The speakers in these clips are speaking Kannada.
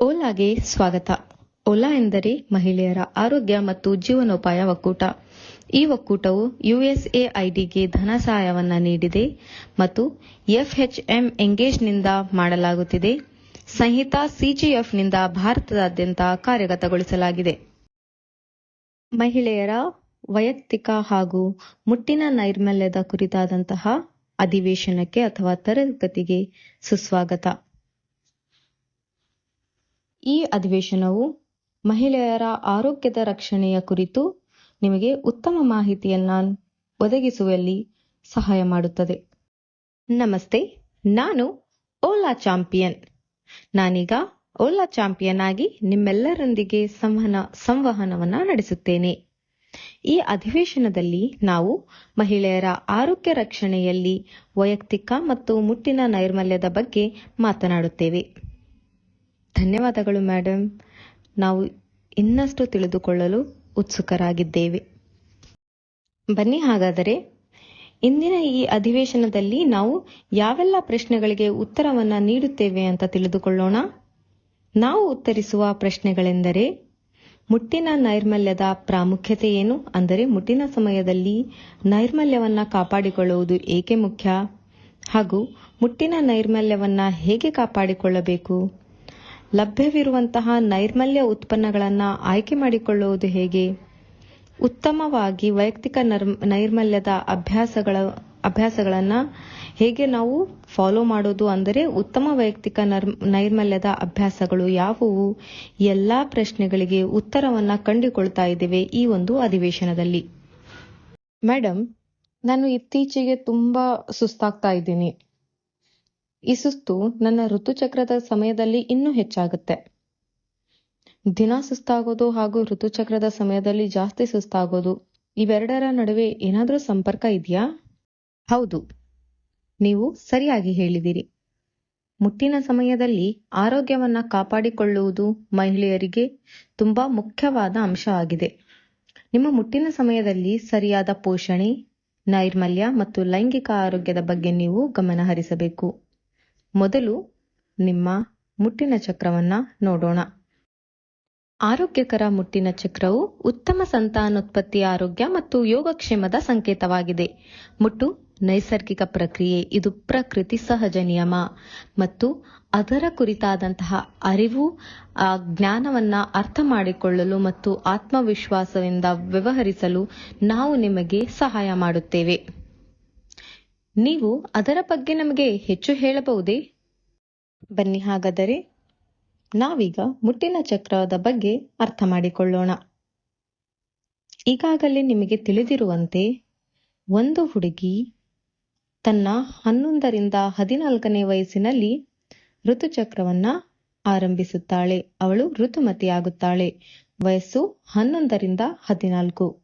ಓಲಾಗೆ ಸ್ವಾಗತ. ಓಲಾ ಎಂದರೆ ಮಹಿಳೆಯರ ಆರೋಗ್ಯ ಮತ್ತು ಜೀವನೋಪಾಯ ಒಕ್ಕೂಟ. ಈ ಒಕ್ಕೂಟವು ಯುಎಸ್ಎಐಡಿಗೆ ಧನ ಸಹಾಯವನ್ನು ನೀಡಿದೆ ಮತ್ತು ಎಫ್ಎಚ್ಎಂ ಎಂಗೇಜ್ನಿಂದ ಮಾಡಲಾಗುತ್ತಿದೆ. ಸಂಹಿತಾ ಸಿಜಿಎಫ್ನಿಂದ ಭಾರತದಾದ್ಯಂತ ಕಾರ್ಯಗತಗೊಳಿಸಲಾಗಿದೆ. ಮಹಿಳೆಯರ ವೈಯಕ್ತಿಕ ಹಾಗೂ ಮುಟ್ಟಿನ ನೈರ್ಮಲ್ಯದ ಕುರಿತಾದಂತಹ ಅಧಿವೇಶನಕ್ಕೆ ಅಥವಾ ತರಗತಿಗೆ ಸುಸ್ವಾಗತ. ಈ ಅಧಿವೇಶನವು ಮಹಿಳೆಯರ ಆರೋಗ್ಯದ ರಕ್ಷಣೆಯ ಕುರಿತು ನಿಮಗೆ ಉತ್ತಮ ಮಾಹಿತಿಯನ್ನ ಒದಗಿಸುವಲ್ಲಿ ಸಹಾಯ ಮಾಡುತ್ತದೆ. ನಮಸ್ತೆ, ನಾನು ಓಲಾ ಚಾಂಪಿಯನ್. ನಾನೀಗ ಓಲಾ ಚಾಂಪಿಯನ್ ಆಗಿ ನಿಮ್ಮೆಲ್ಲರೊಂದಿಗೆ ಸಂವಹನ, ಸಂವಹನವನ್ನ ನಡೆಸುತ್ತೇನೆ. ಈ ಅಧಿವೇಶನದಲ್ಲಿ ನಾವು ಮಹಿಳೆಯರ ಆರೋಗ್ಯ ರಕ್ಷಣೆಯಲ್ಲಿ ವೈಯಕ್ತಿಕ ಮತ್ತು ಮುಟ್ಟಿನ ನೈರ್ಮಲ್ಯದ ಬಗ್ಗೆ ಮಾತನಾಡುತ್ತೇವೆ. ಧನ್ಯವಾದಗಳು ಮೇಡಮ್ ನಾವು ಇನ್ನಷ್ಟು ತಿಳಿದುಕೊಳ್ಳಲು ಉತ್ಸುಕರಾಗಿದ್ದೇವೆ. ಬನ್ನಿ ಹಾಗಾದರೆ, ಇಂದಿನ ಈ ಅಧಿವೇಶನದಲ್ಲಿ ನಾವು ಯಾವೆಲ್ಲ ಪ್ರಶ್ನೆಗಳಿಗೆ ಉತ್ತರವನ್ನ ನೀಡುತ್ತೇವೆ ಅಂತ ತಿಳಿದುಕೊಳ್ಳೋಣ. ನಾವು ಉತ್ತರಿಸುವ ಪ್ರಶ್ನೆಗಳೆಂದರೆ, ಮುಟ್ಟಿನ ನೈರ್ಮಲ್ಯದ ಪ್ರಾಮುಖ್ಯತೆ ಏನು? ಅಂದರೆ ಮುಟ್ಟಿನ ಸಮಯದಲ್ಲಿ ನೈರ್ಮಲ್ಯವನ್ನ ಕಾಪಾಡಿಕೊಳ್ಳುವುದು ಏಕೆ ಮುಖ್ಯ? ಹಾಗೂ ಮುಟ್ಟಿನ ನೈರ್ಮಲ್ಯವನ್ನ ಹೇಗೆ ಕಾಪಾಡಿಕೊಳ್ಳಬೇಕು? ಲಭ್ಯವಿರುವಂತಹ ನೈರ್ಮಲ್ಯ ಉತ್ಪನ್ನಗಳನ್ನ ಆಯ್ಕೆ ಮಾಡಿಕೊಳ್ಳುವುದು ಹೇಗೆ? ಉತ್ತಮವಾಗಿ ವೈಯಕ್ತಿಕ ನೈರ್ಮಲ್ಯದ ಅಭ್ಯಾಸಗಳ, ಅಭ್ಯಾಸಗಳನ್ನ ಹೇಗೆ ನಾವು ಫಾಲೋ ಮಾಡೋದು ಅಂದರೆ ಉತ್ತಮ ವೈಯಕ್ತಿಕ ನೈರ್ಮಲ್ಯದ ಅಭ್ಯಾಸಗಳು ಯಾವುವು? ಎಲ್ಲಾ ಪ್ರಶ್ನೆಗಳಿಗೆ ಉತ್ತರವನ್ನ ಕಂಡುಕೊಳ್ತಾ ಇದ್ದೇವೆ ಈ ಒಂದು ಅಧಿವೇಶನದಲ್ಲಿ. ಮೇಡಮ್ ನಾನು ಇತ್ತೀಚೆಗೆ ತುಂಬಾ ಸುಸ್ತಾಗ್ತಾ ಇದ್ದೀನಿ. ಈ ಸುಸ್ತು ನನ್ನ ಋತುಚಕ್ರದ ಸಮಯದಲ್ಲಿ ಇನ್ನೂ ಹೆಚ್ಚಾಗುತ್ತೆ. ದಿನ ಸುಸ್ತಾಗೋದು ಹಾಗೂ ಋತುಚಕ್ರದ ಸಮಯದಲ್ಲಿ ಜಾಸ್ತಿ ಸುಸ್ತಾಗೋದು, ಇವೆರಡರ ನಡುವೆ ಏನಾದರೂ ಸಂಪರ್ಕ ಇದೆಯಾ? ಹೌದು. ನೀವು ಸರಿಯಾಗಿ ಹೇಳಿದಿರಿ. ಮುಟ್ಟಿನ ಸಮಯದಲ್ಲಿ ಆರೋಗ್ಯವನ್ನ ಕಾಪಾಡಿಕೊಳ್ಳುವುದು ಮಹಿಳೆಯರಿಗೆ ತುಂಬಾ ಮುಖ್ಯವಾದ ಅಂಶ ಆಗಿದೆ. ನಿಮ್ಮ ಮುಟ್ಟಿನ ಸಮಯದಲ್ಲಿ ಸರಿಯಾದ ಪೋಷಣೆ, ನೈರ್ಮಲ್ಯ ಮತ್ತು ಲೈಂಗಿಕ ಆರೋಗ್ಯದ ಬಗ್ಗೆ ನೀವು ಗಮನ ಹರಿಸಬೇಕು ಮೊದಲು ನಿಮ್ಮ ಮುಟ್ಟಿನ ಚಕ್ರವನ್ನ ನೋಡೋಣ. ಆರೋಗ್ಯಕರ ಮುಟ್ಟಿನ ಚಕ್ರವು ಉತ್ತಮ ಸಂತಾನೋತ್ಪತ್ತಿ, ಆರೋಗ್ಯ ಮತ್ತು ಯೋಗಕ್ಷೇಮದ ಸಂಕೇತವಾಗಿದೆ. ಮುಟ್ಟು ನೈಸರ್ಗಿಕ ಪ್ರಕ್ರಿಯೆ, ಇದು ಪ್ರಕೃತಿ ಸಹಜ ನಿಯಮ. ಮತ್ತು ಅದರ ಕುರಿತಾದಂತಹ ಅರಿವು ಜ್ಞಾನವನ್ನ ಅರ್ಥ ಮಾಡಿಕೊಳ್ಳಲು ಮತ್ತು ಆತ್ಮವಿಶ್ವಾಸದಿಂದ ವ್ಯವಹರಿಸಲು ನಾವು ನಿಮಗೆ ಸಹಾಯ ಮಾಡುತ್ತೇವೆ. ನೀವು ಅದರ ಬಗ್ಗೆ ನಮಗೆ ಹೆಚ್ಚು ಹೇಳಬಹುದೇ? ಬನ್ನಿ ಹಾಗಾದರೆ ನಾವೀಗ ಮುಟ್ಟಿನ ಚಕ್ರದ ಬಗ್ಗೆ ಅರ್ಥ ಮಾಡಿಕೊಳ್ಳೋಣ. ಈಗಾಗಲೇ ನಿಮಗೆ ತಿಳಿದಿರುವಂತೆ ಒಂದು ಹುಡುಗಿ ತನ್ನ ಹನ್ನೊಂದರಿಂದ ಹದಿನಾಲ್ಕನೇ ವಯಸ್ಸಿನಲ್ಲಿ ಋತುಚಕ್ರವನ್ನ ಆರಂಭಿಸುತ್ತಾಳೆ. ಅವಳು ಋತುಮತಿಯಾಗುತ್ತಾಳೆ. ವಯಸ್ಸು ಹನ್ನೊಂದರಿಂದ ಹದಿನಾಲ್ಕು.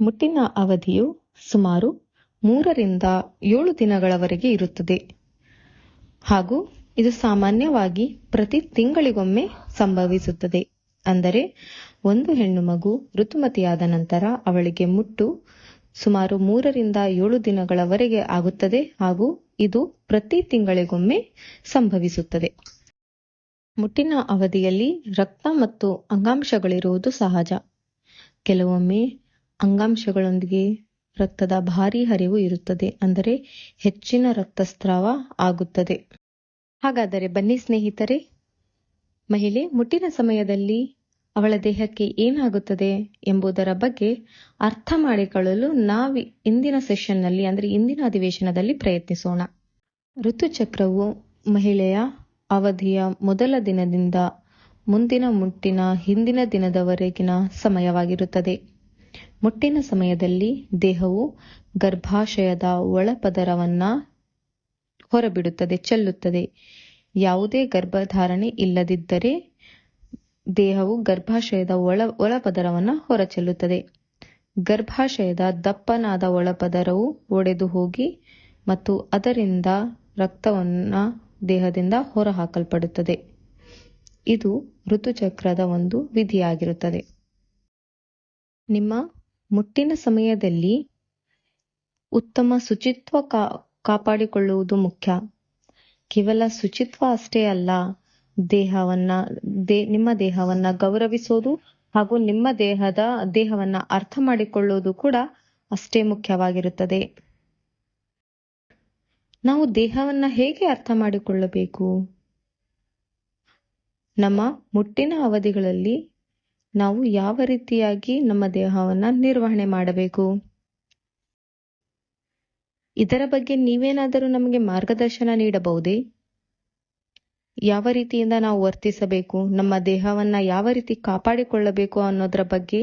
ಮುಟ್ಟಿನ ಅವಧಿಯು ಸುಮಾರು ಮೂರರಿಂದ ಏಳು ದಿನಗಳವರೆಗೆ ಇರುತ್ತದೆ. ಹಾಗೂ ಇದು ಸಾಮಾನ್ಯವಾಗಿ ಪ್ರತಿ ತಿಂಗಳಿಗೊಮ್ಮೆ ಸಂಭವಿಸುತ್ತದೆ. ಅಂದರೆ ಒಂದು ಹೆಣ್ಣು ಮಗು ಋತುಮತಿಯಾದ ನಂತರ ಅವಳಿಗೆ ಮುಟ್ಟು ಸುಮಾರು ಮೂರರಿಂದ ಏಳು ದಿನಗಳವರೆಗೆ ಆಗುತ್ತದೆ ಹಾಗೂ ಇದು ಪ್ರತಿ ತಿಂಗಳಿಗೊಮ್ಮೆ ಸಂಭವಿಸುತ್ತದೆ. ಮುಟ್ಟಿನ ಅವಧಿಯಲ್ಲಿ ರಕ್ತ ಮತ್ತು ಅಂಗಾಂಶಗಳಿರುವುದು ಸಹಜ. ಕೆಲವೊಮ್ಮೆ ಅಂಗಾಂಶಗಳೊಂದಿಗೆ ರಕ್ತದ ಭಾರಿ ಹರಿವು ಇರುತ್ತದೆ. ಅಂದರೆ ಹೆಚ್ಚಿನ ರಕ್ತಸ್ರಾವ ಆಗುತ್ತದೆ. ಹಾಗಾದರೆ ಬನ್ನಿ ಸ್ನೇಹಿತರೆ, ಮಹಿಳೆ, ಮುಟ್ಟಿನ ಸಮಯದಲ್ಲಿ ಅವಳ ದೇಹಕ್ಕೆ ಏನಾಗುತ್ತದೆ ಎಂಬುದರ ಬಗ್ಗೆ ಅರ್ಥ ಮಾಡಿಕೊಳ್ಳಲು ನಾವು ಇಂದಿನ ಸೆಷನ್ನಲ್ಲಿ, ಅಂದರೆ ಇಂದಿನ ಅಧಿವೇಶನದಲ್ಲಿ ಪ್ರಯತ್ನಿಸೋಣ. ಋತುಚಕ್ರವು ಮಹಿಳೆಯ ಅವಧಿಯ ಮೊದಲ ದಿನದಿಂದ ಮುಂದಿನ ಮುಟ್ಟಿನ ಹಿಂದಿನ ದಿನದವರೆಗಿನ ಸಮಯವಾಗಿರುತ್ತದೆ. ಮುಟ್ಟಿನ ಸಮಯದಲ್ಲಿ ದೇಹವು ಗರ್ಭಾಶಯದ ಒಳಪದರವನ್ನ ಹೊರಬಿಡುತ್ತದೆ, ಚೆಲ್ಲುತ್ತದೆ. ಯಾವುದೇ ಗರ್ಭಧಾರಣೆ ಇಲ್ಲದಿದ್ದರೆ ದೇಹವು ಗರ್ಭಾಶಯದ ಒಳ, ಒಳಪದರವನ್ನ ಹೊರಚೆಲ್ಲುತ್ತದೆ. ಗರ್ಭಾಶಯದ ದಪ್ಪನಾದ ಒಳಪದರವು ಒಡೆದು ಹೋಗಿ ಮತ್ತು ಅದರಿಂದ ರಕ್ತವನ್ನ ದೇಹದಿಂದ ಹೊರಹಾಕಲ್ಪಡುತ್ತದೆ. ಇದು ಋತುಚಕ್ರದ ಒಂದು ವಿಧಿಯಾಗಿರುತ್ತದೆ. ನಿಮ್ಮ ಮುಟ್ಟಿನ ಸಮಯದಲ್ಲಿ ಉತ್ತಮ ಶುಚಿತ್ವ ಕಾಪಾಡಿಕೊಳ್ಳುವುದು ಮುಖ್ಯ. ಕೇವಲ ಶುಚಿತ್ವ ಅಷ್ಟೇ ಅಲ್ಲ, ದೇಹವನ್ನ, ದೇ, ನಿಮ್ಮ ದೇಹವನ್ನ ಗೌರವಿಸೋದು ಹಾಗೂ ನಿಮ್ಮ ದೇಹದ ದೇಹವನ್ನ ಅರ್ಥ ಮಾಡಿಕೊಳ್ಳುವುದು ಕೂಡ ಅಷ್ಟೇ ಮುಖ್ಯವಾಗಿರುತ್ತದೆ. ನಾವು ದೇಹವನ್ನ ಹೇಗೆ ಅರ್ಥ ಮಾಡಿಕೊಳ್ಳಬೇಕು? ನಮ್ಮ ಮುಟ್ಟಿನ ಅವಧಿಗಳಲ್ಲಿ ನಾವು ಯಾವ ರೀತಿಯಾಗಿ ನಮ್ಮ ದೇಹವನ್ನ ನಿರ್ವಹಣೆ ಮಾಡಬೇಕು? ಇದರ ಬಗ್ಗೆ ನೀವೇನಾದರೂ ನಮಗೆ ಮಾರ್ಗದರ್ಶನ ನೀಡಬಹುದೇ? ಯಾವ ರೀತಿಯಿಂದ ನಾವು ವರ್ತಿಸಬೇಕು? ನಮ್ಮ ದೇಹವನ್ನ ಯಾವ ರೀತಿ ಕಾಪಾಡಿಕೊಳ್ಳಬೇಕು ಅನ್ನೋದರ ಬಗ್ಗೆ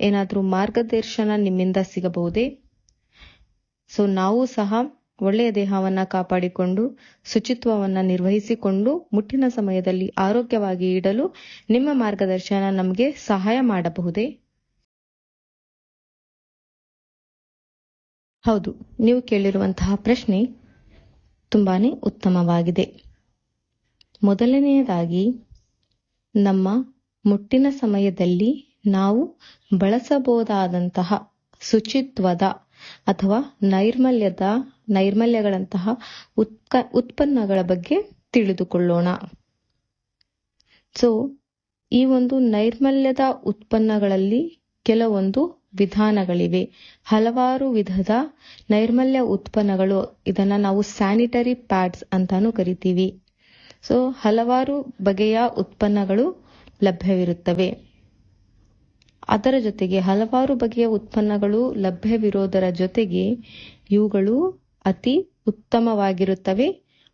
ಏನಾದರೂ ಮಾರ್ಗದರ್ಶನ ನಿಮ್ಮಿಂದ ಸಿಗಬಹುದೇ? ಸೊ ನಾವು ಸಹ ಒಳ್ಳೆಯ ದೇಹವನ್ನ ಕಾಪಾಡಿಕೊಂಡು, ಶುಚಿತ್ವವನ್ನ ನಿರ್ವಹಿಸಿಕೊಂಡು, ಮುಟ್ಟಿನ ಸಮಯದಲ್ಲಿ ಆರೋಗ್ಯವಾಗಿ ಇಡಲು ನಿಮ್ಮ ಮಾರ್ಗದರ್ಶನ ನಮಗೆ ಸಹಾಯ ಮಾಡಬಹುದೇ? ಹೌದು, ನೀವು ಕೇಳಿರುವಂತಹ ಪ್ರಶ್ನೆ ತುಂಬಾನೇ ಉತ್ತಮವಾಗಿದೆ. ಮೊದಲನೆಯದಾಗಿ, ನಮ್ಮ ಮುಟ್ಟಿನ ಸಮಯದಲ್ಲಿ ನಾವು ಬಳಸಬಹುದಾದಂತಹ ಶುಚಿತ್ವದ ಅಥವಾ ನೈರ್ಮಲ್ಯದ, ನೈರ್ಮಲ್ಯಗಳಂತಹ ಉತ್ಕ, ಉತ್ಪನ್ನಗಳ ಬಗ್ಗೆ ತಿಳಿದುಕೊಳ್ಳೋಣ. ಸೊ ಈ ಒಂದು ನೈರ್ಮಲ್ಯದ ಉತ್ಪನ್ನಗಳಲ್ಲಿ ಕೆಲವೊಂದು ವಿಧಾನಗಳಿವೆ. ಹಲವಾರು ವಿಧದ ನೈರ್ಮಲ್ಯ ಉತ್ಪನ್ನಗಳು, ಇದನ್ನ ನಾವು ಸ್ಯಾನಿಟರಿ ಪ್ಯಾಡ್ಸ್ ಅಂತಾನು ಕರಿತೀವಿ. ಸೊ ಹಲವಾರು ಬಗೆಯ ಉತ್ಪನ್ನಗಳು ಲಭ್ಯವಿರುತ್ತವೆ. ಅದರ ಜೊತೆಗೆ ಹಲವಾರು ಬಗೆಯ ಉತ್ಪನ್ನಗಳು ಲಭ್ಯವಿರೋದರ ಜೊತೆಗೆ ಇವುಗಳು ಅತಿ ಉತ್ತಮವಾಗಿರುತ್ತವೆ.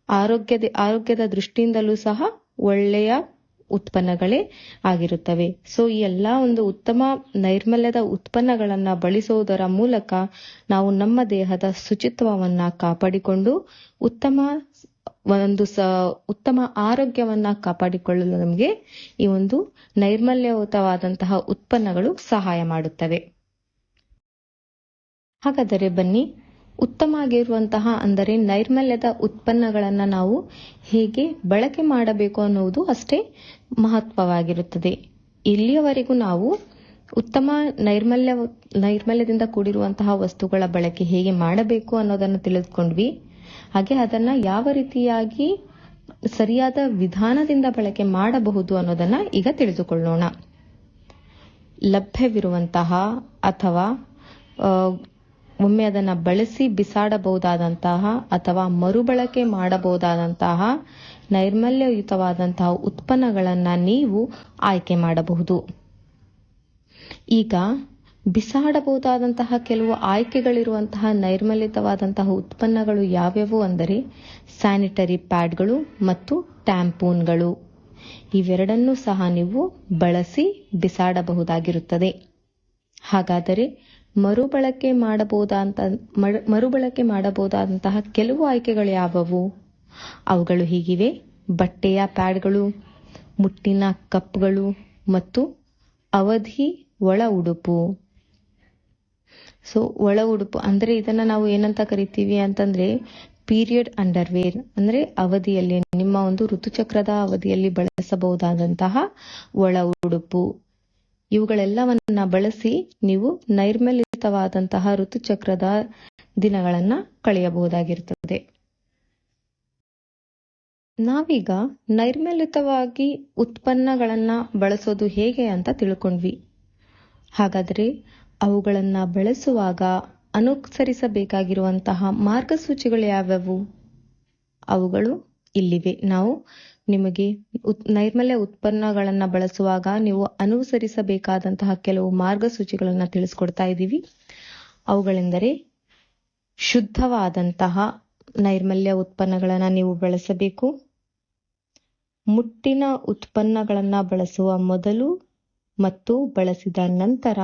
ಆರೋಗ್ಯದ ಆರೋಗ್ಯದ ದೃಷ್ಟಿಯಿಂದಲೂ ಸಹ ಒಳ್ಳೆಯ ಉತ್ಪನ್ನಗಳೇ ಆಗಿರುತ್ತವೆ. ಸೊ ಈ ಎಲ್ಲ ಒಂದು ಉತ್ತಮ ನೈರ್ಮಲ್ಯದ ಉತ್ಪನ್ನಗಳನ್ನು ಬಳಸುವುದರ ಮೂಲಕ ನಾವು ನಮ್ಮ ದೇಹದ ಶುಚಿತ್ವವನ್ನು ಕಾಪಾಡಿಕೊಂಡು ಉತ್ತಮ ಒಂದು ಸ ಉತ್ತಮ ಆರೋಗ್ಯವನ್ನ ಕಾಪಾಡಿಕೊಳ್ಳಲು ನಮಗೆ ಈ ಒಂದು ನೈರ್ಮಲ್ಯಯುತವಾದಂತಹ ಉತ್ಪನ್ನಗಳು ಸಹಾಯ ಮಾಡುತ್ತವೆ. ಹಾಗಾದರೆ ಬನ್ನಿ ಉತ್ತಮ ಆಗಿರುವಂತಹ ಅಂದರೆ ನೈರ್ಮಲ್ಯದ ಉತ್ಪನ್ನಗಳನ್ನು ನಾವು ಹೇಗೆ ಬಳಕೆ ಮಾಡಬೇಕು ಅನ್ನುವುದು ಅಷ್ಟೇ ಮಹತ್ವವಾಗಿರುತ್ತದೆ. ಇಲ್ಲಿಯವರೆಗೂ ನಾವು ಉತ್ತಮ ನೈರ್ಮಲ್ಯ ನೈರ್ಮಲ್ಯದಿಂದ ಕೂಡಿರುವಂತಹ ವಸ್ತುಗಳ ಬಳಕೆ ಹೇಗೆ ಮಾಡಬೇಕು ಅನ್ನೋದನ್ನು ತಿಳಿದುಕೊಂಡ್ವಿ. ಹಾಗೆ ಅದನ್ನ ಯಾವ ರೀತಿಯಾಗಿ ಸರಿಯಾದ ವಿಧಾನದಿಂದ ಬಳಕೆ ಮಾಡಬಹುದು ಅನ್ನೋದನ್ನ ಈಗ ತಿಳಿದುಕೊಳ್ಳೋಣ. ಲಭ್ಯವಿರುವಂತಹ ಅಥವಾ ಒಮ್ಮೆ ಅದನ್ನ ಬಳಸಿ ಬಿಸಾಡಬಹುದಾದಂತಹ ಅಥವಾ ಮರುಬಳಕೆ ಮಾಡಬಹುದಾದಂತಹ ನೈರ್ಮಲ್ಯಯುತವಾದಂತಹ ಉತ್ಪನ್ನಗಳನ್ನ ನೀವು ಆಯ್ಕೆ ಮಾಡಬಹುದು. ಈಗ ಬಿಸಾಡಬಹುದಾದಂತಹ ಕೆಲವು ಆಯ್ಕೆಗಳಿರುವಂತಹ ನೈರ್ಮಲ್ಯತವಾದಂತಹ ಉತ್ಪನ್ನಗಳು ಯಾವ್ಯಾವು ಅಂದರೆ ಸ್ಯಾನಿಟರಿ ಪ್ಯಾಡ್ಗಳು ಮತ್ತು ಟ್ಯಾಂಪೂನ್ಗಳು. ಇವೆರಡನ್ನೂ ಸಹ ನೀವು ಬಳಸಿ ಬಿಸಾಡಬಹುದಾಗಿರುತ್ತದೆ. ಹಾಗಾದರೆ ಮರುಬಳಕೆ ಮಾಡಬಹುದಾದಂತ ಮರುಬಳಕೆ ಮಾಡಬಹುದಾದಂತಹ ಕೆಲವು ಆಯ್ಕೆಗಳು ಯಾವುವು? ಅವುಗಳು ಹೀಗಿವೆ. ಬಟ್ಟೆಯ ಪ್ಯಾಡ್ಗಳು, ಮುಟ್ಟಿನ ಕಪ್ಗಳು ಮತ್ತು ಅವಧಿ ಒಳ ಉಡುಪು. ಸೊ ಒಳ ಉಡುಪು, ಅಂದ್ರೆ ಇದನ್ನ ನಾವು ಏನಂತ ಕರಿತೀವಿ ಅಂತಂದ್ರೆ, ಪೀರಿಯಡ್ ಅಂಡರ್ ವೇರ್ ಅಂದ್ರೆ ಅವಧಿಯಲ್ಲಿ, ನಿಮ್ಮ ಒಂದು ಋತುಚಕ್ರದ ಅವಧಿಯಲ್ಲಿ ಬಳಸಬಹುದಾದಂತಹ ಒಳ ಉಡುಪು. ಇವುಗಳೆಲ್ಲವನ್ನ ಬಳಸಿ ನೀವು ನೈರ್ಮಲ್ಯುತವಾದಂತಹ ಋತುಚಕ್ರದ ದಿನಗಳನ್ನ ಕಳೆಯಬಹುದಾಗಿರುತ್ತದೆ. ನಾವೀಗ ನೈರ್ಮಲ್ಯುತವಾಗಿ ಉತ್ಪನ್ನಗಳನ್ನ ಬಳಸೋದು ಹೇಗೆ ಅಂತ ತಿಳ್ಕೊಂಡ್ವಿ. ಹಾಗಾದ್ರೆ ಅವುಗಳನ್ನ ಬಳಸುವಾಗ ಅನುಸರಿಸಬೇಕಾಗಿರುವಂತಹ ಮಾರ್ಗಸೂಚಿಗಳು ಯಾವ್ಯಾವು? ಅವುಗಳು ಇಲ್ಲಿವೆ. ನಾವು ನಿಮಗೆ ನೈರ್ಮಲ್ಯ ಉತ್ಪನ್ನಗಳನ್ನು ಬಳಸುವಾಗ ನೀವು ಅನುಸರಿಸಬೇಕಾದಂತಹ ಕೆಲವು ಮಾರ್ಗಸೂಚಿಗಳನ್ನು ತಿಳಿಸ್ಕೊಡ್ತಾ ಇದ್ದೀವಿ. ಅವುಗಳೆಂದರೆ ಶುದ್ಧವಾದಂತಹ ನೈರ್ಮಲ್ಯ ಉತ್ಪನ್ನಗಳನ್ನು ನೀವು ಬಳಸಬೇಕು. ಮುಟ್ಟಿನ ಉತ್ಪನ್ನಗಳನ್ನು ಬಳಸುವ ಮೊದಲು ಮತ್ತು ಬಳಸಿದ ನಂತರ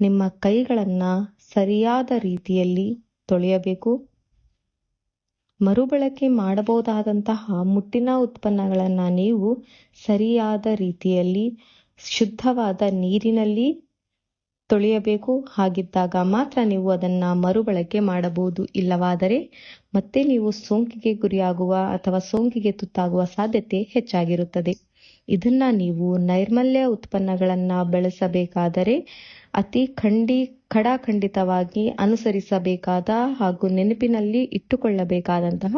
ನಿಮ್ಮ ಕೈಗಳನ್ನ ಸರಿಯಾದ ರೀತಿಯಲ್ಲಿ ತೊಳೆಯಬೇಕು. ಮರುಬಳಕೆ ಮಾಡಬಹುದಾದಂತಹ ಮುಟ್ಟಿನ ಉತ್ಪನ್ನಗಳನ್ನ ನೀವು ಸರಿಯಾದ ರೀತಿಯಲ್ಲಿ ಶುದ್ಧವಾದ ನೀರಿನಲ್ಲಿ ತೊಳೆಯಬೇಕು. ಹಾಗಿದ್ದಾಗ ಮಾತ್ರ ನೀವು ಅದನ್ನ ಮರುಬಳಕೆ ಮಾಡಬಹುದು. ಇಲ್ಲವಾದರೆ ಮತ್ತೆ ನೀವು ಸೋಂಕಿಗೆ ಗುರಿಯಾಗುವ ಅಥವಾ ಸೋಂಕಿಗೆ ತುತ್ತಾಗುವ ಸಾಧ್ಯತೆ ಹೆಚ್ಚಾಗಿರುತ್ತದೆ. ಇದನ್ನ ನೀವು ನೈರ್ಮಲ್ಯ ಉತ್ಪನ್ನಗಳನ್ನ ಬೆಳೆಸಬೇಕಾದರೆ ಅತಿ ಖಂಡಿ, ಖಡಾಖಂಡಿತವಾಗಿ ಅನುಸರಿಸಬೇಕಾದ ಹಾಗೂ ನೆನಪಿನಲ್ಲಿ ಇಟ್ಟುಕೊಳ್ಳಬೇಕಾದಂತಹ